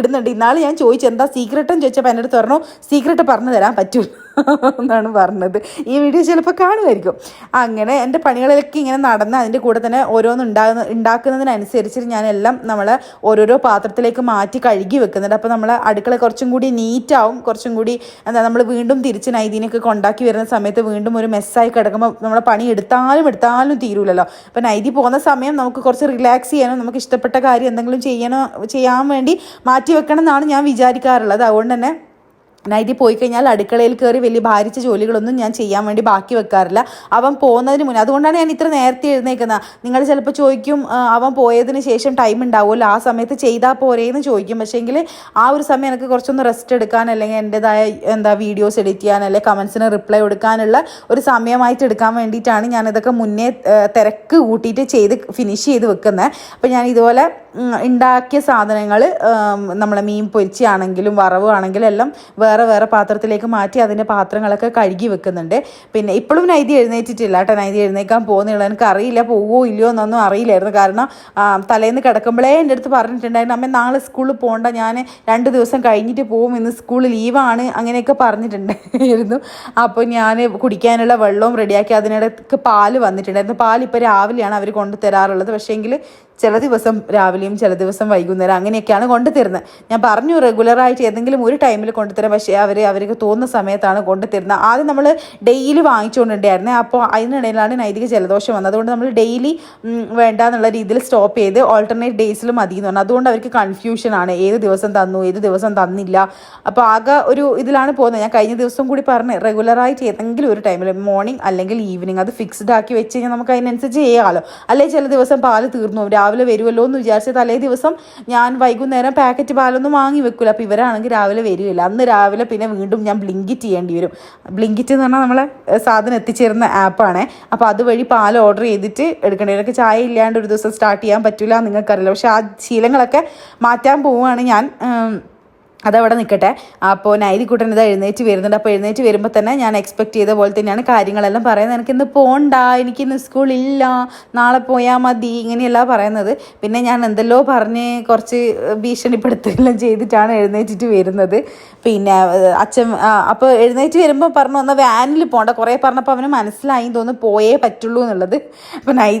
ഇടുന്നുണ്ട്. ഇന്നാൾ ഞാൻ ചോദിച്ചു എന്താ സീക്രട്ടും ചോദിച്ചപ്പോൾ എന്റെ അടുത്ത് പറഞ്ഞു സീക്രട്ട് പറഞ്ഞു തരാൻ പറ്റൂ എന്നാണ് പറഞ്ഞത്. ഈ വീഡിയോ ചിലപ്പോൾ കാണുമായിരിക്കും. അങ്ങനെ എന്റെ പണികളിലൊക്കെ ഇങ്ങനെ നടന്ന് അതിന്റെ കൂടെ തന്നെ ഓരോന്ന് ഉണ്ടാകുന്ന ഉണ്ടാക്കുന്നതിനനുസരിച്ച് ഞാനെല്ലാം നമ്മൾ ഓരോരോ പാത്രത്തിലേക്ക് മാറ്റി കഴുകി വെക്കുന്നുണ്ട്. അപ്പോൾ നമ്മൾ അടുക്കള കുറച്ചും കൂടി നീറ്റാവും. കുറച്ചും കൂടി എന്താ നമ്മൾ വീണ്ടും തിരിച്ച് നൈതിനൊക്കെ കൊണ്ടാക്കി വരുന്ന സമയത്ത് വീണ്ടും ഒരു മെസ്സായി കിടക്കുമ്പോൾ നമ്മളെ പണി എടുത്താലും എടുത്താലും തീരൂലല്ലോ. അപ്പോൾ നൈതി പോകുന്ന സമയം നമുക്ക് കുറച്ച് റിലാക്സ് ചെയ്യാനോ നമുക്ക് ഇഷ്ടപ്പെട്ട കാര്യം എന്തെങ്കിലും ചെയ്യാനോ ചെയ്യാൻ വേണ്ടി മാറ്റി വെക്കണം എന്നാണ് ഞാൻ വിചാരിക്കാറുള്ളത്. അതുകൊണ്ട് തന്നെ നൈറ്റി പോയി കഴിഞ്ഞാൽ അടുക്കളയിൽ കയറി വലിയ ഭാരിച്ച ജോലികളൊന്നും ഞാൻ ചെയ്യാൻ വേണ്ടി ബാക്കി വെക്കാറില്ല. അവൻ പോകുന്നതിന് മുന്നേ അതുകൊണ്ടാണ് ഞാൻ ഇത്ര നേരത്തെ എഴുന്നേക്കുന്നത് നിങ്ങൾ ചിലപ്പോൾ ചോദിക്കും അവൻ പോയതിന് ശേഷം ടൈം ഉണ്ടാവുമല്ലോ ആ സമയത്ത് ചെയ്താൽ പോരേന്ന് ചോദിക്കും. പക്ഷേങ്കിൽ ആ ഒരു സമയം എനിക്ക് കുറച്ചൊന്ന് റെസ്റ്റ് എടുക്കാൻ അല്ലെങ്കിൽ എന്റെതായ എന്താ വീഡിയോസ് എഡിറ്റ് ചെയ്യാൻ അല്ലെങ്കിൽ കമൻസിന് റിപ്ലൈ കൊടുക്കാനുള്ള ഒരു സമയമായിട്ട് എടുക്കാൻ വേണ്ടിയിട്ടാണ് ഞാൻ ഇതൊക്കെ മുന്നേ തിരക്ക് കൂട്ടിയിട്ട് ചെയ്ത് ഫിനിഷ് ചെയ്ത് വെക്കുന്നത്. അപ്പോൾ ഞാൻ ഇതുപോലെ ഉണ്ടാക്കിയ സാധനങ്ങൾ നമ്മളെ മീൻ പൊരിച്ചാണെങ്കിലും വറവ് ആണെങ്കിലും എല്ലാം വേറെ വേറെ പാത്രത്തിലേക്ക് മാറ്റി അതിന്റെ പാത്രങ്ങളൊക്കെ കഴുകി വെക്കുന്നുണ്ട്. പിന്നെ ഇപ്പോഴും നൈതി എഴുന്നേറ്റിട്ടില്ല കേട്ടോ. നൈതി എഴുന്നേക്കാൻ പോകുന്നില്ല. എനിക്ക് അറിയില്ല പോവോ ഇല്ലയോ എന്നൊന്നും അറിയില്ലായിരുന്നു. കാരണം തലേന്ന് കിടക്കുമ്പോഴേ എന്റെ അടുത്ത് പറഞ്ഞിട്ടുണ്ടായിരുന്നു അമ്മ നാളെ സ്കൂളിൽ പോകണ്ട ഞാൻ രണ്ട് ദിവസം കഴിഞ്ഞിട്ട് പോവും. ഇന്ന് സ്കൂൾ ലീവാണ്. അങ്ങനെയൊക്കെ പറഞ്ഞിട്ടുണ്ടായിരുന്നു. അപ്പോൾ ഞാൻ കുടിക്കാനുള്ള വെള്ളവും റെഡിയാക്കി അതിനിടയ്ക്ക് പാൽ വന്നിട്ടുണ്ടായിരുന്നു. പാൽ ഇപ്പോൾ രാവിലെയാണ് അവർ കൊണ്ടു തരാറുള്ളത് പക്ഷേങ്കിൽ ചില ദിവസം രാവിലെയും ചില ദിവസം വൈകുന്നേരം അങ്ങനെയൊക്കെയാണ് കൊണ്ടുതരുന്നത് ഞാൻ പറഞ്ഞു റെഗുലറായിട്ട് ഏതെങ്കിലും ഒരു ടൈമിൽ കൊണ്ടുതരാം പക്ഷേ അവർ അവർക്ക് തോന്നുന്ന സമയത്താണ് കൊണ്ടുതരുന്നത് ആദ്യം നമ്മൾ ഡെയിലി വാങ്ങിച്ചുകൊണ്ടുണ്ടായിരുന്നത് അപ്പോൾ അതിനിടയിലാണ് നൈതിക ജലദോഷം വന്നത്. അതുകൊണ്ട് നമ്മൾ ഡെയിലി വേണ്ട എന്നുള്ള രീതിയിൽ സ്റ്റോപ്പ് ചെയ്ത് ഓൾട്ടർനേറ്റ് ഡേയ്സിൽ മതി എന്ന് പറഞ്ഞു. അതുകൊണ്ട് അവർക്ക് കൺഫ്യൂഷനാണ് ഏത് ദിവസം തന്നു ഏത് ദിവസം തന്നില്ല. അപ്പോൾ ആകെ ഒരു ഇതിലാണ് പോകുന്നത്. ഞാൻ കഴിഞ്ഞ ദിവസം കൂടി പറഞ്ഞു റെഗുലറായിട്ട് ഏതെങ്കിലും ഒരു ടൈമിൽ മോർണിംഗ് അല്ലെങ്കിൽ ഈവനിങ് അത് ഫിക്സ്ഡ് ആക്കി വെച്ച് കഴിഞ്ഞാൽ നമുക്ക് അതിനനുസരിച്ച് ചെയ്യാമല്ലോ അല്ലെങ്കിൽ ചില ദിവസം പാൽ തീർന്നു. പോകും. രാവിലെ വരുമല്ലോ എന്ന് വിചാരിച്ച് തലേ ദിവസം ഞാൻ വൈകുന്നേരം പാക്കറ്റ് പാലൊന്നും വാങ്ങി വെക്കില്ല അപ്പോൾ ഇവരാണെങ്കിൽ രാവിലെ വരികയില്ല. അന്ന് രാവിലെ പിന്നെ വീണ്ടും ഞാൻ ബ്ലിങ്കിറ്റ് ചെയ്യേണ്ടി വരും. ബ്ലിങ്കിറ്റ് എന്ന് പറഞ്ഞാൽ നമ്മളെ സാധനം എത്തിച്ചേരുന്ന ആപ്പാണ്. അപ്പോൾ അതുവഴി പാൽ ഓർഡർ ചെയ്തിട്ട് എടുക്കേണ്ടി. വരും ചായ ഇല്ലാണ്ട് ഒരു ദിവസം സ്റ്റാർട്ട് ചെയ്യാൻ പറ്റില്ല നിങ്ങൾക്കറിയില്ല. പക്ഷേ ആ ശീലങ്ങളൊക്കെ മാറ്റാൻ പോവുകയാണ് ഞാൻ അതവിടെ നിൽക്കട്ടെ അപ്പോൾ നൈതിക്കൂട്ടൻ ഇത് എഴുന്നേറ്റ് വരുന്നുണ്ട്. അപ്പോൾ എഴുന്നേറ്റ് വരുമ്പോൾ തന്നെ ഞാൻ എക്സ്പെക്ട് ചെയ്ത പോലെ തന്നെയാണ് കാര്യങ്ങളെല്ലാം പറയുന്നത്. എനിക്ക് ഇന്ന് പോണ്ട? എനിക്കിന്ന് സ്കൂളില്ല നാളെ പോയാൽ മതി. ഇങ്ങനെയല്ല പറയുന്നത്. പിന്നെ ഞാൻ എന്തെല്ലോ പറഞ്ഞ് കുറച്ച് ഭീഷണിപ്പെടുത്തുകയെല്ലാം ചെയ്തിട്ടാണ് എഴുന്നേറ്റിട്ട് വരുന്നത്. പിന്നെ അച്ഛൻ അപ്പോൾ എഴുന്നേറ്റ് വരുമ്പോൾ പറഞ്ഞു വന്ന വാനിൽ പോകണ്ട കുറേ പറഞ്ഞപ്പോൾ അവന് മനസ്സിലായി. തോന്നുന്നു പോയേ പറ്റുള്ളൂ എന്നുള്ളത്. അപ്പോൾ നൈ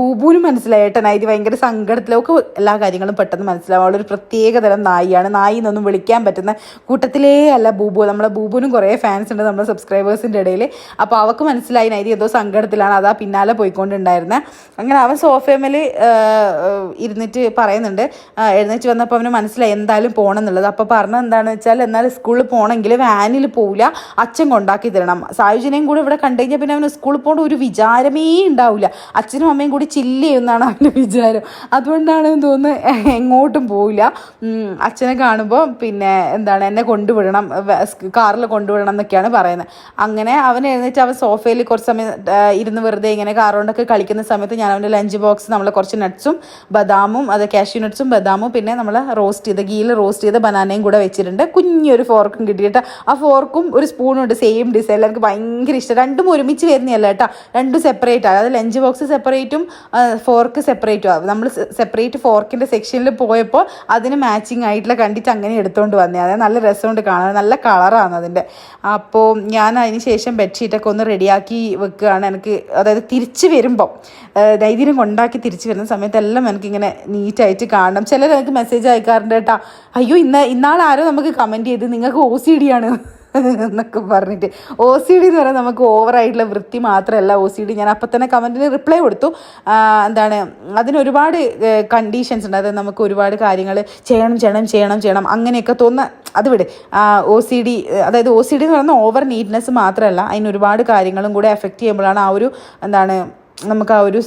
ബൂബൂന് മനസ്സിലായി കേട്ടോ. നൈതി ഭയങ്കര സങ്കടത്തിലൊക്കെ എല്ലാ കാര്യങ്ങളും പെട്ടെന്ന് മനസ്സിലാവും. അവളൊരു പ്രത്യേകതരം നായിയാണ്. നായി എന്നൊന്നും വിളിക്കാൻ പറ്റുന്ന കൂട്ടത്തിലേ അല്ല ബൂബു. നമ്മളെ ബൂബുവിനും കുറേ ഫാൻസ് ഉണ്ട് നമ്മുടെ സബ്സ്ക്രൈബേഴ്സിന്റെ ഇടയിൽ അപ്പോൾ അവൾക്ക് മനസ്സിലായി നൈതി ഏതോ സങ്കടത്തിലാണ്. അതാ പിന്നാലെ പോയിക്കൊണ്ടുണ്ടായിരുന്നത് അങ്ങനെ അവൻ സോഫേമിൽ ഇരുന്നിട്ട് പറയുന്നുണ്ട്. എഴുന്നേറ്റ് വന്നപ്പോൾ അവന് മനസ്സിലായി എന്തായാലും പോകണം എന്നുള്ളത് അപ്പോൾ പറഞ്ഞത് എന്താണെന്ന് വെച്ചാൽ എന്നാൽ സ്കൂളിൽ പോകണമെങ്കിൽ വാനിൽ പോവില്ല അച്ഛൻ കൊണ്ടാക്കി തരണം. സായുജനെയും കൂടി ഇവിടെ കണ്ടു കഴിഞ്ഞാൽ പിന്നെ അവന് സ്കൂളിൽ പോകേണ്ട ഒരു വിചാരമേ ഉണ്ടാവില്ല അച്ഛനും അമ്മയും കൂടി ചില്ല് ചെയ്യുന്നതാണ് അവന്റെ വിചാരം. അതുകൊണ്ടാണ് തോന്നുന്നത് എങ്ങോട്ടും പോവില്ല. അച്ഛനെ കാണുമ്പോൾ പിന്നെ എന്താണ് എന്നെ കൊണ്ടുവിടണം കാറിൽ കൊണ്ടുവിടണം എന്നൊക്കെയാണ് പറയുന്നത്. അങ്ങനെ അവൻ എഴുന്നേറ്റ് അവൻ സോഫയിൽ കുറച്ച് സമയം ഇരുന്ന് വെറുതെ ഇങ്ങനെ കാർ കൊണ്ടൊക്കെ കളിക്കുന്ന സമയത്ത് ഞാൻ അവന്റെ ലഞ്ച് ബോക്സ് നമ്മൾ കുറച്ച് നട്ട്സും ബദാമും അത് കാഷ്യൂ നട്ട്സും ബദാമും പിന്നെ നമ്മൾ റോസ്റ്റ് ചെയ്ത ഗീയിൽ റോസ്റ്റ് ചെയ്ത ബനാനയും കൂടെ വെച്ചിട്ടുണ്ട്. കുഞ്ഞൊരു ഫോർക്കും കിട്ടിയിട്ട് ആ ഫോർക്കും ഒരു സ്പൂണും ഉണ്ട് സെയിം ഡിസൈൻ എനിക്ക് ഭയങ്കര ഇഷ്ടം. രണ്ടും ഒരുമിച്ച് വരുന്നതല്ല കേട്ടോ. രണ്ടും സെപ്പറേറ്റ് ആണ് അതായത് ലഞ്ച് ബോക്സ് സെപ്പറേറ്റും ഫോർക്ക് സെപ്പറേറ്റും നമ്മൾ സെപ്പറേറ്റ് ഫോർക്കിന്റെ സെക്ഷനിൽ പോയപ്പോൾ അതിന് മാച്ചിങ് ആയിട്ടുള്ള കണ്ടിട്ട് അങ്ങനെ എടുത്തുകൊണ്ട് വന്നേ. അതായത് നല്ല രസമുണ്ട് കാണാൻ. നല്ല കളറാണ് അതിന്റെ അപ്പോൾ ഞാൻ അതിന് ശേഷം ബെഡ്ഷീറ്റൊക്കെ ഒന്ന് റെഡിയാക്കി വെക്കുകയാണ്. എനിക്ക് അതായത് തിരിച്ച് വരുമ്പം ധൈര്യം കൊണ്ടാക്കി തിരിച്ച് വരുന്ന സമയത്തെല്ലാം എനിക്കിങ്ങനെ നീറ്റായിട്ട് കാണണം. ചിലർ എനിക്ക് മെസ്സേജ് അയക്കാറുണ്ട് കേട്ടോ അയ്യോ ഇന്ന് ഇന്നാളാരോ നമുക്ക് കമന്റ് ചെയ്ത്? നിങ്ങൾക്ക് ഒ സി ഡി ആണ്. എന്നൊക്കെ പറഞ്ഞിട്ട്. ഒ സി ഡി എന്ന് പറയുന്നത് നമുക്ക് ഓവറായിട്ടുള്ള വൃത്തി മാത്രമല്ല ഒ സി ഡി ഞാൻ അപ്പം തന്നെ കമന്റിന് റിപ്ലൈ കൊടുത്തു. എന്താണ് അതിന് ഒരുപാട് കണ്ടീഷൻസ് ഉണ്ട്. അതായത് നമുക്ക് ഒരുപാട് കാര്യങ്ങൾ ചെയ്യണം ചെയ്യണം ചെയ്യണം ചെയ്യണം അങ്ങനെയൊക്കെ തോന്നുന്ന അത് വിടെ. ഒ സി ഡി അതായത് ഒ സി ഡി എന്ന് പറയുന്ന ഓവർ നീറ്റ്നെസ് മാത്രമല്ല. അതിന് ഒരുപാട് കാര്യങ്ങളും കൂടെ എഫക്റ്റ് ചെയ്യുമ്പോഴാണ് ആ ഒരു എന്താണ് നമുക്ക് ആ ഒരു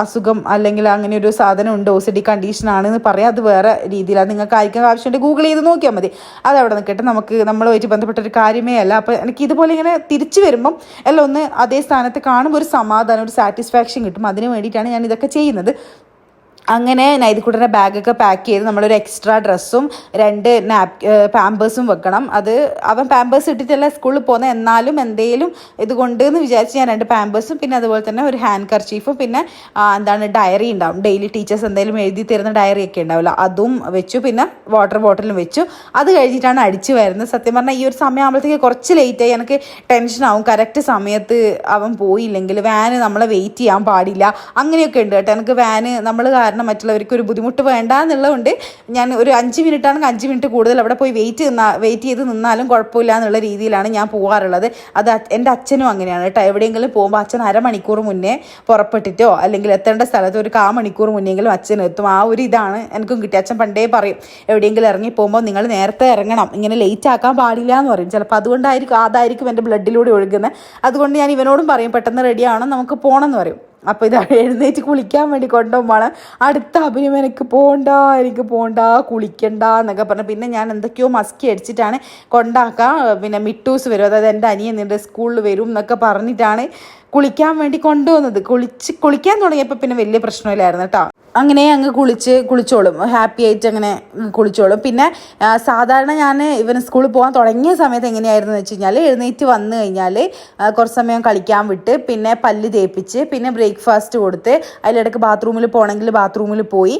അസുഖം അല്ലെങ്കിൽ അങ്ങനെ ഒരു സാധനം ഉണ്ട് ഒ സി ഡി കണ്ടീഷൻ ആണെന്ന് പറയാം. അത് വേറെ രീതിയിലാണ് നിങ്ങൾക്ക് അയക്കാൻ ആവശ്യമുണ്ട് ഗൂഗിൾ ചെയ്ത് നോക്കിയാൽ മതി. അത് അവിടെ നിൽക്കട്ടെ. നമുക്ക് നമ്മളുമായിട്ട് ബന്ധപ്പെട്ട ഒരു കാര്യമേ അല്ല. അപ്പോൾ എനിക്ക് ഇതുപോലെ ഇങ്ങനെ തിരിച്ചു വരുമ്പം എല്ലാം ഒന്ന് അതേ സ്ഥാനത്ത് കാണുമ്പോൾ ഒരു സമാധാനം ഒരു സാറ്റിസ്ഫാക്ഷൻ കിട്ടും. അതിന് വേണ്ടിയിട്ടാണ് ഞാൻ ഇതൊക്കെ ചെയ്യുന്നത്. അങ്ങനെ നൈതിക്കുട്ടന്റെ ബാഗൊക്കെ പാക്ക് ചെയ്ത് നമ്മളൊരു എക്സ്ട്രാ ഡ്രസ്സും രണ്ട് നാപ് പാമ്പേഴ്സും വെക്കണം. അത് അവൻ പാമ്പേഴ്സ് ഇട്ടിട്ടല്ല സ്കൂളിൽ പോകുന്നത് എന്നാലും എന്തേലും ഇതുകൊണ്ട് എന്ന് വിചാരിച്ച് ഞാൻ രണ്ട് പാമ്പേഴ്സും പിന്നെ അതുപോലെ തന്നെ ഒരു ഹാൻഡ് കർച്ചീഫും പിന്നെ എന്താണ് ഡയറി ഉണ്ടാവും. ഡെയിലി ടീച്ചേഴ്സ് എന്തെങ്കിലും എഴുതി തരുന്ന ഡയറി ഒക്കെ ഉണ്ടാവില്ല. അതും വെച്ചു. പിന്നെ വാട്ടർ ബോട്ടിലും വെച്ചു. അത് കഴിഞ്ഞിട്ടാണ് അടിച്ചു വരുന്നത്. സത്യം പറഞ്ഞാൽ ഈ ഒരു സമയമാകുമ്പോഴത്തേക്ക് കുറച്ച് ലേറ്റായി എനിക്ക് ടെൻഷനാവും കറക്റ്റ് സമയത്ത് അവൻ പോയില്ലെങ്കിൽ വാന് നമ്മളെ വെയിറ്റ് ചെയ്യാൻ പാടില്ല. അങ്ങനെയൊക്കെ ഉണ്ട് കേട്ടോ. എനിക്ക് വാന് നമ്മൾ കാരണം മറ്റുള്ളവർക്ക് ഒരു ബുദ്ധിമുട്ട് വേണ്ട എന്നുള്ളതുകൊണ്ട് ഞാൻ ഒരു അഞ്ച് മിനിറ്റ് ആണെങ്കിൽ അഞ്ച് മിനിറ്റ് കൂടുതൽ അവിടെ പോയി വെയിറ്റ് നിന്നാ വെയിറ്റ് ചെയ്ത് നിന്നാലും കുഴപ്പമില്ല എന്നുള്ള രീതിയിലാണ് ഞാൻ പോകാറുള്ളത്. അത് എന്റെ അച്ഛനും അങ്ങനെയാണ് കേട്ടോ. എവിടെയെങ്കിലും പോകുമ്പോൾ അച്ഛൻ അരമണിക്കൂർ മുന്നേ പുറപ്പെട്ടിട്ടോ അല്ലെങ്കിൽ എത്തേണ്ട സ്ഥലത്ത് ഒരു കാ മണിക്കൂർ മുന്നെങ്കിലും അച്ഛൻ എത്തും. ആ ഒരു ഇതാണ് എനിക്കും കിട്ടി. അച്ഛൻ പണ്ടേ പറയും എവിടെയെങ്കിലും ഇറങ്ങി പോകുമ്പോൾ നിങ്ങൾ നേരത്തെ ഇറങ്ങണം. ഇങ്ങനെ ലേറ്റ് ആക്കാൻ പാടില്ല എന്ന് പറയും. ചിലപ്പോൾ അതുകൊണ്ടായിരിക്കും അതായിരിക്കും എന്റെ ബ്ലഡിലൂടെ ഒഴുകുന്നത്. അതുകൊണ്ട് ഞാൻ ഇവനോടും പറയും പെട്ടെന്ന് റെഡി ആവണം നമുക്ക് പോകണം എന്ന് പറയും. അപ്പോൾ ഇത് എഴുന്നേറ്റ് കുളിക്കാൻ വേണ്ടി കൊണ്ടുപോകുമ്പോൾ അടുത്ത അഭിനയം എനിക്ക് പോകണ്ട എനിക്ക് പോകണ്ട കുളിക്കണ്ട എന്നൊക്കെ പറഞ്ഞു. പിന്നെ ഞാൻ എന്തൊക്കെയോ മസ്കി അടിച്ചിട്ടാണ് കൊണ്ടാക്കാം പിന്നെ മിട്ടൂസ് വരും. അതായത് എന്റെ അനിയൻ നിന്റെ സ്കൂളിൽ വരും എന്നൊക്കെ പറഞ്ഞിട്ടാണ് കുളിക്കാൻ വേണ്ടി കൊണ്ടുവന്നത്. കുളിച്ച് കുളിക്കാൻ തുടങ്ങിയപ്പോൾ പിന്നെ വലിയ പ്രശ്നമില്ലായിരുന്നു കേട്ടോ. അങ്ങനെ അങ്ങ് കുളിച്ച് കുളിച്ചോളും. ഹാപ്പി ആയിട്ട് അങ്ങനെ കുളിച്ചോളും. പിന്നെ സാധാരണ ഞാൻ ഇവന് സ്കൂളിൽ പോകാൻ തുടങ്ങിയ സമയത്ത് എങ്ങനെയായിരുന്നു വെച്ച് കഴിഞ്ഞാൽ എഴുന്നേറ്റ് വന്നു കഴിഞ്ഞാൽ കുറച്ച് സമയം കളിക്കാൻ വിട്ട് പിന്നെ പല്ല് തേപ്പിച്ച് പിന്നെ ബ്രേക്ക്ഫാസ്റ്റ് കൊടുത്ത് അതിലിടയ്ക്ക് ബാത്റൂമിൽ പോകണമെങ്കിൽ ബാത്റൂമിൽ പോയി.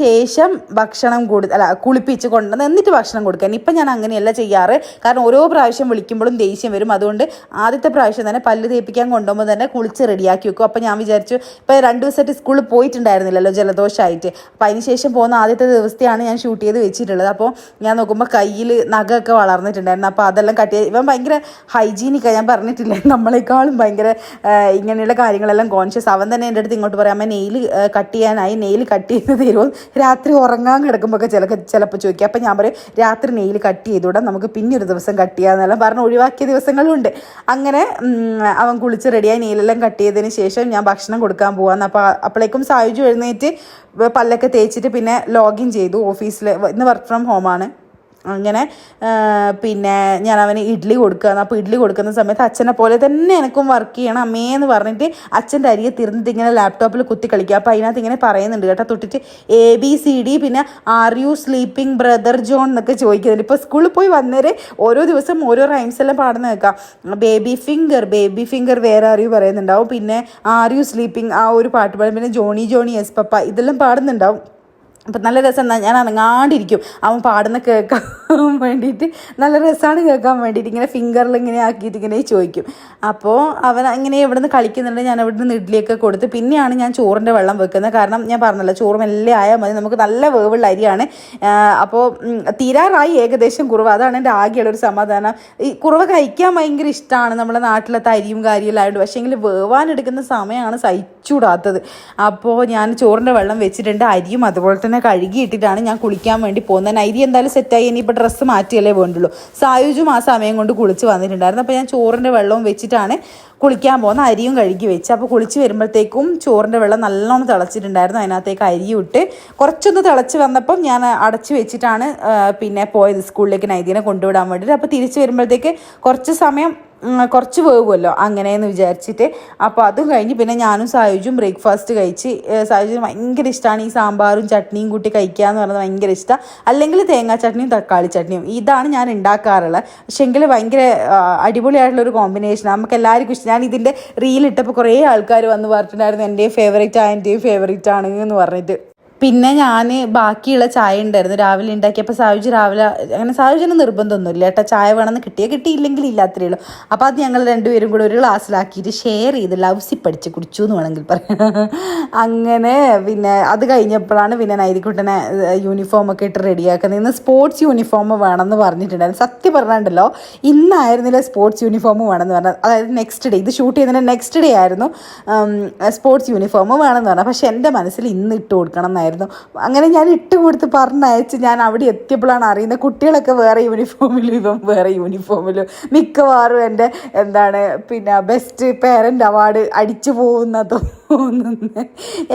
ശേഷം ഭക്ഷണം കൊടു അല്ല കുളിപ്പിച്ച് കൊണ്ടുവന്ന് എന്നിട്ട് ഭക്ഷണം കൊടുക്കാൻ. ഇപ്പം ഞാൻ അങ്ങനെയല്ല ചെയ്യാറ്. കാരണം ഓരോ പ്രാവശ്യം വിളിക്കുമ്പോഴും ദേഷ്യം വരും. അതുകൊണ്ട് ആദ്യത്തെ പ്രാവശ്യം തന്നെ പല്ല് തേപ്പിക്കാൻ കൊണ്ടുപോകുമ്പോൾ തന്നെ കുളിച്ച് റെഡിയാക്കി വെക്കും. അപ്പം ഞാൻ വിചാരിച്ചു ഇപ്പം രണ്ട് ദിവസമായിട്ട് സ്കൂളിൽ പോയിട്ടുണ്ടായിരുന്നില്ലല്ലോ ജലദോഷമായിട്ട് അപ്പം അതിന് ശേഷം പോകുന്ന ആദ്യത്തെ ദിവസത്തെയാണ് ഞാൻ ഷൂട്ട് ചെയ്ത് വെച്ചിട്ടുള്ളത്. അപ്പോൾ ഞാൻ നോക്കുമ്പോൾ കയ്യിൽ നഖമൊക്കെ വളർന്നിട്ടുണ്ടായിരുന്നു. അപ്പോൾ അതെല്ലാം കട്ട് ചെയ്ത് ഇവൻ ഭയങ്കര ഹൈജീനിക്കാണ് ഞാൻ പറഞ്ഞിട്ടില്ല നമ്മളെക്കാളും ഭയങ്കര ഇങ്ങനെയുള്ള കാര്യങ്ങളെല്ലാം കോൺഷ്യസ് അവൻ തന്നെ എന്റെ അടുത്ത് ഇങ്ങോട്ട് പറയാം അമ്മ നെയിൽ കട്ട് ചെയ്യാനായി നെയിൽ കട്ട് ചെയ്ത് തരുമോ? രാത്രി ഉറങ്ങാൻ കിടക്കുമ്പോൾ ഒക്കെ ചില ചിലപ്പോൾ ചോദിക്കുക അപ്പം ഞാൻ പറയും രാത്രി നെയിൽ കട്ട് ചെയ്തുകൂടാ നമുക്ക് പിന്നെ ഒരു ദിവസം കട്ട് ചെയ്യാമെന്നെല്ലാം പറഞ്ഞ് ഒഴിവാക്കിയ ദിവസങ്ങളുണ്ട്. അങ്ങനെ അവൻ കുളിച്ച് റെഡിയായി നീലെല്ലാം കട്ട് ചെയ്തതിന് ശേഷം ഞാൻ ഭക്ഷണം കൊടുക്കാൻ പോവാന്ന്. അപ്പോൾ അപ്പോഴേക്കും സായുജു എഴുന്നേറ്റ് പല്ലൊക്കെ തേച്ചിട്ട് പിന്നെ ലോഗിൻ ചെയ്തു ഓഫീസിൽ ഇന്ന് വർക്ക് ഫ്രം ഹോമാണ് അങ്ങനെ പിന്നെ ഞാൻ അവന് ഇഡ്ഡലി കൊടുക്കുകയാണ് അപ്പോൾ ഇഡ്ഡലി കൊടുക്കുന്ന സമയത്ത് അച്ഛനെ പോലെ തന്നെ എനിക്കും വർക്ക് ചെയ്യണം അമ്മേ എന്ന് പറഞ്ഞിട്ട് അച്ഛന്റെ അരിയെ തിരുന്നിട്ട് ഇങ്ങനെ ലാപ്ടോപ്പിൽ കുത്തി കളിക്കുക. അപ്പോൾ അതിനകത്ത് ഇങ്ങനെ പറയുന്നുണ്ട് കേട്ടോ തൊട്ടിട്ട് എ ബി സി ഡി പിന്നെ are you sleeping brother John എന്നൊക്കെ ചോദിക്കുന്നുണ്ട്. ഇപ്പോൾ സ്കൂളിൽ പോയി വന്നേരെ ഓരോ ദിവസം ഓരോ റൈംസ് എല്ലാം പാടുന്ന കേൾക്കാം. ബേബി ഫിംഗർ ബേബി ഫിംഗർ വേറെ യു പറയുന്നുണ്ടാവും. പിന്നെ ആർ യു സ്ലീപ്പിംഗ് ആ ഒരു പാട്ട് പാടും. പിന്നെ ജോണി ജോണി എസ് പപ്പ. ഇതെല്ലാം പാടുന്നുണ്ടാവും. അപ്പം നല്ല രസം ഞാൻ അനങ്ങാണ്ടിരിക്കും. അവൻ പാടുന്ന കേൾക്കാൻ വേണ്ടിയിട്ട് നല്ല രസമാണ് കേൾക്കാൻ വേണ്ടിയിട്ട്. ഇങ്ങനെ ഫിംഗറിൽ ഇങ്ങനെ ആക്കിയിട്ട് ഇങ്ങനെ ചോദിക്കും. അപ്പോൾ അവൻ ഇങ്ങനെ ഇവിടെ നിന്ന് കളിക്കുന്നുണ്ട്? ഞാൻ ഇവിടെ നിന്ന് ഇഡ്ഡലിയൊക്കെ കൊടുത്ത് പിന്നെയാണ് ഞാൻ ചോറിന്റെ വെള്ളം വെക്കുന്നത്. കാരണം ഞാൻ പറഞ്ഞല്ലോ ചോറ് മെല്ലെ ആയാൽ മതി. നമുക്ക് നല്ല വേവുള്ള അരിയാണ്. അപ്പോൾ തീരാറായി ഏകദേശം കുറവ്. അതാണ് എന്റെ ആകെയുള്ള ഒരു സമാധാനം. ഈ കുറവ് കഴിക്കാൻ ഭയങ്കര ഇഷ്ടമാണ് നമ്മുടെ നാട്ടിലത്തെ അരിയും കാര്യമെല്ലാം ആയിട്ട് പക്ഷേ എങ്കിൽ വേവാനെടുക്കുന്ന സമയമാണ് സഹിച്ചൂടാത്തത്. അപ്പോൾ ഞാൻ ചോറിന്റെ വെള്ളം വെച്ചിട്ടുണ്ട് അരിയും അതുപോലെ തന്നെ കഴുകിയിട്ടിട്ടാണ് ഞാൻ കുളിക്കാൻ വേണ്ടി പോകുന്നത്. അരി എന്തായാലും സെറ്റായി ഇനിയിപ്പോൾ ഡ്രസ്സ് മാറ്റിയല്ലേ വേണ്ടുള്ളൂ. സായുജും ആ സമയം കൊണ്ട് കുളിച്ച് വന്നിട്ടുണ്ടായിരുന്നു. അപ്പോൾ ഞാൻ ചോറിന്റെ വെള്ളവും വെച്ചിട്ടാണ് കുളിക്കാൻ പോകുന്ന അരിയും കഴുകി വെച്ച്. അപ്പോൾ കുളിച്ച് വരുമ്പോഴത്തേക്കും ചോറിന്റെ വെള്ളം നല്ലോണം തിളച്ചിട്ടുണ്ടായിരുന്നു. അതിനകത്തേക്ക് അരിയും ഇട്ട് കുറച്ചൊന്ന് തിളച്ച് വന്നപ്പം ഞാൻ അടച്ച് വെച്ചിട്ടാണ് പിന്നെ പോയത് സ്കൂളിലേക്ക് നൈതീനെ കൊണ്ടുവിടാൻ വേണ്ടിയിട്ട്. അപ്പോൾ തിരിച്ച് വരുമ്പോഴത്തേക്ക് കുറച്ച് സമയം കുറച്ച് വേവുമല്ലോ അങ്ങനെയെന്ന് വിചാരിച്ചിട്ട്. അപ്പോൾ അതും കഴിഞ്ഞ് പിന്നെ ഞാനും സായുജും ബ്രേക്ക്ഫാസ്റ്റ് കഴിച്ച് സായുജിന് ഭയങ്കര ഇഷ്ടമാണ് ഈ സാമ്പാറും ചട്നിയും കൂട്ടി കഴിക്കുക എന്ന് പറയുന്നത് ഭയങ്കര ഇഷ്ടമാണ് അല്ലെങ്കിൽ തേങ്ങാ ചട്നിയും തക്കാളി ചട്നിയും. ഇതാണ് ഞാൻ ഉണ്ടാക്കാറുള്ളത്. പക്ഷേ എങ്കിൽ ഭയങ്കര അടിപൊളിയായിട്ടുള്ളൊരു കോമ്പിനേഷൻ നമുക്ക് എല്ലാവർക്കും ഇഷ്ടം ഞാൻ ഇതിന്റെ റീൽ ഇട്ടപ്പോൾ കുറേ ആൾക്കാർ വന്ന് പറഞ്ഞിട്ടുണ്ടായിരുന്നു എന്റെയും ഫേവറേറ്റ് ആന്റെയും ഫേവറേറ്റ് ആണ് എന്ന് പറഞ്ഞിട്ട്. പിന്നെ ഞാൻ ബാക്കിയുള്ള ചായ ഉണ്ടായിരുന്നു രാവിലെ ഉണ്ടാക്കിയപ്പോൾ സായുജ് രാവിലെ അങ്ങനെ സായുജിന് നിർബന്ധമൊന്നുമില്ല കേട്ടോ. ചായ വേണമെന്ന് കിട്ടിയേ കിട്ടിയില്ലെങ്കിൽ ഇല്ലാത്തേ ഉള്ളൂ. അപ്പോൾ അത് ഞങ്ങൾ രണ്ടുപേരും കൂടെ ഒരു ഗ്ലാസ്സിലാക്കിയിട്ട് ഷെയർ ചെയ്ത് ലവ്സി പഠിച്ച് കുടിച്ചു എന്ന് വേണമെങ്കിൽ പറയാം. അങ്ങനെ പിന്നെ അത് കഴിഞ്ഞപ്പോഴാണ് പിന്നെ നൈതിക്കുട്ടനെ യൂണിഫോം ഒക്കെ ഇട്ട് റെഡിയാക്കുന്നത് ഇന്ന് സ്പോർട്സ് യൂണിഫോം വേണമെന്ന് പറഞ്ഞിട്ടുണ്ടായിരുന്നു. സത്യം പറഞ്ഞിട്ടുണ്ടല്ലോ ഇന്നായിരുന്നില്ല സ്പോർട്സ് യൂണിഫോം വേണമെന്ന് പറഞ്ഞത്? അതായത് നെക്സ്റ്റ് ഡേ ഇത് ഷൂട്ട് ചെയ്യുന്നതിന്റെ നെക്സ്റ്റ് ഡേ ആയിരുന്നു സ്പോർട്സ് യൂണിഫോം വേണമെന്ന് പറഞ്ഞത്. പക്ഷേ എന്റെ മനസ്സിൽ ഇന്ന് ഇട്ട് കൊടുക്കണം എന്നായിരുന്നു. അങ്ങനെ ഞാൻ ഇട്ട് കൊടുത്ത് പറഞ്ഞയച്ച് ഞാൻ അവിടെ എത്തിയപ്പോഴാണ് അറിയുന്നത് കുട്ടികളൊക്കെ വേറെ യൂണിഫോമിലും ഇവൻ വേറെ യൂണിഫോമിലും മിക്കവാറും എന്റെ എന്താണ് പിന്നെ ബെസ്റ്റ് പേരന്റ് അവാർഡ് അടിച്ചു പോകുന്ന തോന്നുന്നത്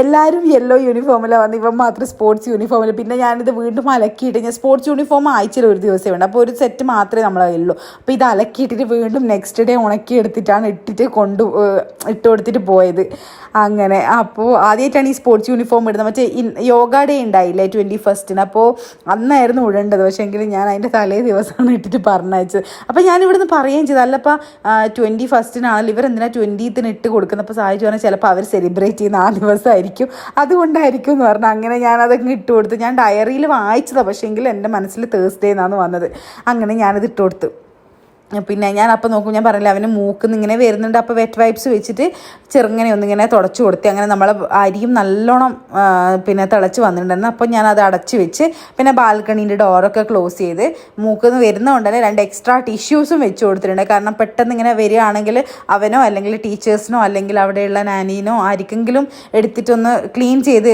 എല്ലാവരും യെല്ലോ യൂണിഫോമിലാണ് വന്ന് ഇവൻ മാത്രം സ്പോർട്സ് യൂണിഫോമിൽ പിന്നെ ഞാനിത് വീണ്ടും അലക്കിയിട്ട് ഞാൻ സ്പോർട്സ് യൂണിഫോം ആഴ്ചയിൽ ഒരു ദിവസമേ ഉണ്ട് അപ്പോൾ ഒരു സെറ്റ് മാത്രമേ നമ്മളെ ഉള്ളൂ. അപ്പോൾ ഇത് അലക്കിയിട്ടിട്ട് വീണ്ടും നെക്സ്റ്റ് ഡേ ഉണക്കി എടുത്തിട്ടാണ് ഇട്ടിട്ട് കൊണ്ടു ഇട്ട് കൊടുത്തിട്ട് പോയത്. അങ്ങനെ. അപ്പോൾ ആദ്യമായിട്ടാണ് ഈ സ്പോർട്സ് യൂണിഫോം ഇടുന്നത്. മറ്റേ യോഗ ഡേ ഉണ്ടായില്ലേ ട്വന്റി ഫസ്റ്റിന് അപ്പോൾ അന്നായിരുന്നു ഇടേണ്ടത് പക്ഷേ എങ്കിലും ഞാൻ അതിന്റെ തലേ ദിവസമാണ് ഇട്ടിട്ട് പറഞ്ഞയച്ചത്. അപ്പോൾ ഞാൻ ഇവിടുന്ന് പറയുകയും ചെയ്തു. അല്ലപ്പോൾ ട്വന്റി ഫസ്റ്റിനാണല്ലോ ഇവരെന്തിനാ ട്വന്റീത്തിന് ഇട്ട് കൊടുക്കുന്നത്? അപ്പോൾ സാഹിച്ചു പറഞ്ഞാൽ ചിലപ്പോൾ അവർ സെലിബ്രേറ്റ് ചെയ്യുന്ന ആ ദിവസമായിരിക്കും. അതുകൊണ്ടായിരിക്കും എന്ന് പറഞ്ഞു അങ്ങനെ ഞാൻ അതങ്ങ് ഇട്ട് കൊടുത്തു. ഞാൻ ഡയറിയിൽ വായിച്ചതാണ് പക്ഷേ എങ്കിൽ എന്റെ മനസ്സിൽ തേഴ്സ്ഡേ എന്നാണ് വന്നത്. അങ്ങനെ ഞാനത് ഇട്ട് കൊടുത്തു. പിന്നെ ഞാൻ അപ്പോൾ നോക്കും ഞാൻ പറഞ്ഞില്ല അവന് മൂക്കുന്ന് ഇങ്ങനെ വരുന്നുണ്ട്. അപ്പോൾ വെറ്റ് വൈപ്സ് വെച്ചിട്ട് ചെറുങ്ങനെ ഒന്നിങ്ങനെ തുടച്ചു കൊടുത്തി അങ്ങനെ നമ്മൾ അരിയും നല്ലോണം പിന്നെ തിളച്ച് വന്നിട്ടുണ്ടായിരുന്നു. അപ്പോൾ ഞാൻ അത് അടച്ച് വെച്ച് പിന്നെ ബാൽക്കണീന്റെ ഡോറൊക്കെ ക്ലോസ് ചെയ്ത് മൂക്കുന്ന് വരുന്നതുകൊണ്ട് തന്നെ രണ്ട് എക്സ്ട്രാ ടിഷ്യൂസും വെച്ച് കൊടുത്തിട്ടുണ്ട്. കാരണം പെട്ടെന്ന് ഇങ്ങനെ വരികയാണെങ്കിൽ അവനോ അല്ലെങ്കിൽ ടീച്ചേഴ്സിനോ അല്ലെങ്കിൽ അവിടെയുള്ള നാനീനോ ആർക്കെങ്കിലും എടുത്തിട്ടൊന്ന് ക്ലീൻ ചെയ്ത്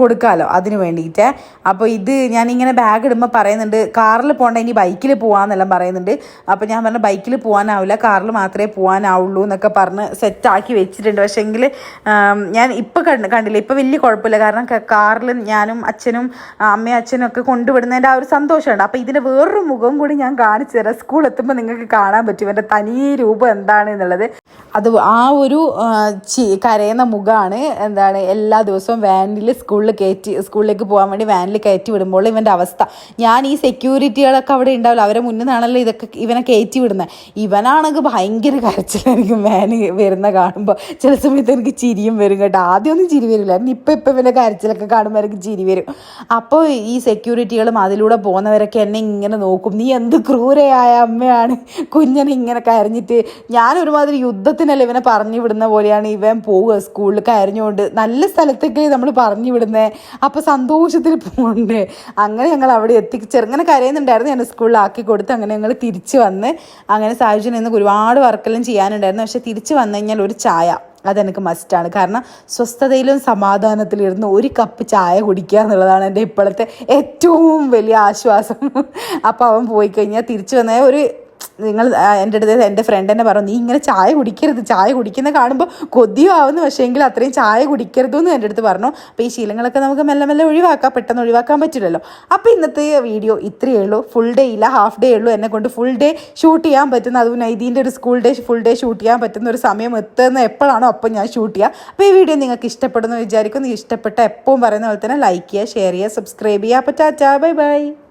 കൊടുക്കാമല്ലോ അതിന് വേണ്ടിയിട്ട്. അപ്പോൾ ഇത് ഞാനിങ്ങനെ ബാഗ് ഇടുമ്പോൾ പറയുന്നുണ്ട് കാറിൽ പോകണ്ട ഇനി ബൈക്കിൽ പോകാമെന്നെല്ലാം പറയുന്നുണ്ട്. അപ്പോൾ ഞാൻ പറഞ്ഞ ബൈക്കിൽ പോകാനാവില്ല കാറിൽ മാത്രമേ പോകാനാവുള്ളൂ എന്നൊക്കെ പറഞ്ഞ് സെറ്റാക്കി വെച്ചിട്ടുണ്ട്. പക്ഷേ എങ്കിൽ ഞാൻ ഇപ്പോൾ കണ്ട് കണ്ടില്ല. ഇപ്പോൾ വലിയ കുഴപ്പമില്ല. കാരണം കാറിൽ ഞാനും അച്ഛനും അമ്മയും അച്ഛനും ഒക്കെ കൊണ്ടുവിടുന്നതിന്റെ ആ ഒരു സന്തോഷമുണ്ട്. അപ്പോൾ ഇതിന്റെ വേറൊരു മുഖം കൂടി ഞാൻ കാണിച്ചു തരാം. സ്കൂൾ എത്തുമ്പോൾ നിങ്ങൾക്ക് കാണാൻ പറ്റും. എന്റെ തനി രൂപം എന്താണ് എന്നുള്ളത്. അത് ആ ഒരു കരയുന്ന മുഖമാണ് എന്താണ് എല്ലാ ദിവസവും വാനിൽ സ്കൂളിൽ കയറ്റി സ്കൂളിലേക്ക് പോകാൻ വേണ്ടി വാനിൽ കയറ്റി വിടുമ്പോൾ ഇവന്റെ അവസ്ഥ. ഞാൻ ഈ സെക്യൂരിറ്റികളൊക്കെ അവിടെ ഉണ്ടാവില്ല. അവരെ മുന്നിൽ നിന്നാണല്ലോ ഇതൊക്കെ ഇവനെ കയറ്റി വിടുന്നത് ഇവനാണെങ്കിൽ ഭയങ്കര കരച്ചിലായിരിക്കും വാന് വരുന്ന കാണുമ്പോൾ ചില സമയത്ത് എനിക്ക് ചിരിയും വരും കേട്ടോ. ആദ്യമൊന്നും ചിരി വരില്ലായിരുന്നു ഇപ്പം ഇപ്പം ഇവന്റെ കരച്ചിലൊക്കെ കാണുമ്പോൾ എനിക്ക് ചിരി വരും. അപ്പോൾ ഈ സെക്യൂരിറ്റികളും അതിലൂടെ പോകുന്നവരൊക്കെ എന്നെ ഇങ്ങനെ നോക്കും. നീ എന്ത് ക്രൂരയായ അമ്മയാണ്. കുഞ്ഞനെ ഇങ്ങനെ കരഞ്ഞിട്ട് ഞാൻ ഒരുമാതിരി യുദ്ധത്തിനല്ല ഇവനെ പറഞ്ഞു വിടുന്ന പോലെയാണ് ഇവൻ പോവുക സ്കൂളിൽ കരഞ്ഞുകൊണ്ട്. നല്ല സ്ഥലത്തേക്ക് നമ്മൾ പറഞ്ഞു വിടുന്നത് അപ്പോൾ സന്തോഷത്തിൽ പോകുന്നുണ്ട് അങ്ങനെ ഞങ്ങൾ അവിടെ എത്തി. ചെറുങ്ങനെ കരയുന്നുണ്ടായിരുന്നു. ഞാൻ സ്കൂളിൽ ആക്കി കൊടുത്ത് അങ്ങനെ ഞങ്ങൾ തിരിച്ച് വന്ന് അങ്ങനെ സാഹചര്യം ഇന്ന് ഒരുപാട് വർക്കെല്ലാം ചെയ്യാനുണ്ടായിരുന്നു. പക്ഷെ തിരിച്ച് വന്നു കഴിഞ്ഞാൽ ഒരു ചായ അതെനിക്ക് മസ്റ്റാണ് കാരണം സ്വസ്ഥതയിലും സമാധാനത്തിലും ഇരുന്ന് ഒരു കപ്പ് ചായ കുടിക്കുക എന്നുള്ളതാണ് എന്റെ ഇപ്പോഴത്തെ ഏറ്റവും വലിയ ആശ്വാസം. അപ്പോൾ അവൻ പോയി കഴിഞ്ഞാൽ തിരിച്ചു വന്നാൽ ഒരു നിങ്ങൾ എന്റെ അടുത്ത് എന്റെ ഫ്രണ്ട് തന്നെ പറഞ്ഞു നീ ഇങ്ങനെ ചായ കുടിക്കരുത്. ചായ കുടിക്കുന്ന കാണുമ്പോൾ കൊതിയും ആവുന്നു. പക്ഷേ എങ്കിൽ അത്രയും ചായ കുടിക്കരുതെന്ന് എന്റെ അടുത്ത് പറഞ്ഞു. അപ്പോൾ ഈ ശീലങ്ങളൊക്കെ നമുക്ക് മെല്ലെ മെല്ലെ ഒഴിവാക്കാം. പെട്ടെന്ന് ഒഴിവാക്കാൻ പറ്റില്ലല്ലോ. അപ്പോൾ ഇന്നത്തെ വീഡിയോ ഇത്രയേ ഉള്ളൂ. ഫുൾ ഡേ ഇല്ല. ഹാഫ് ഡേ ഉള്ളൂ. എന്നെ കൊണ്ട് ഫുൾ ഡേ ഷൂട്ട് ചെയ്യാൻ പറ്റുന്ന അതും നൈദീന്റെ ഒരു school day full day shoot ചെയ്യാൻ പറ്റുന്ന ഒരു സമയം എത്തുന്ന എപ്പോഴാണോ അപ്പം ഞാൻ ഷൂട്ട് ചെയ്യാം. അപ്പോൾ ഈ വീഡിയോ നിങ്ങൾക്ക് ഇഷ്ടപ്പെടുന്നു വിചാരിക്കുന്നു. ഇഷ്ടപ്പെട്ട എപ്പോഴും പറയുന്ന പോലെ തന്നെ ലൈക്ക് ചെയ്യുക ഷെയർ ചെയ്യുക സബ്സ്ക്രൈബ് ചെയ്യുക. അപ്പോൾ ടാറ്റാ ബൈ ബൈ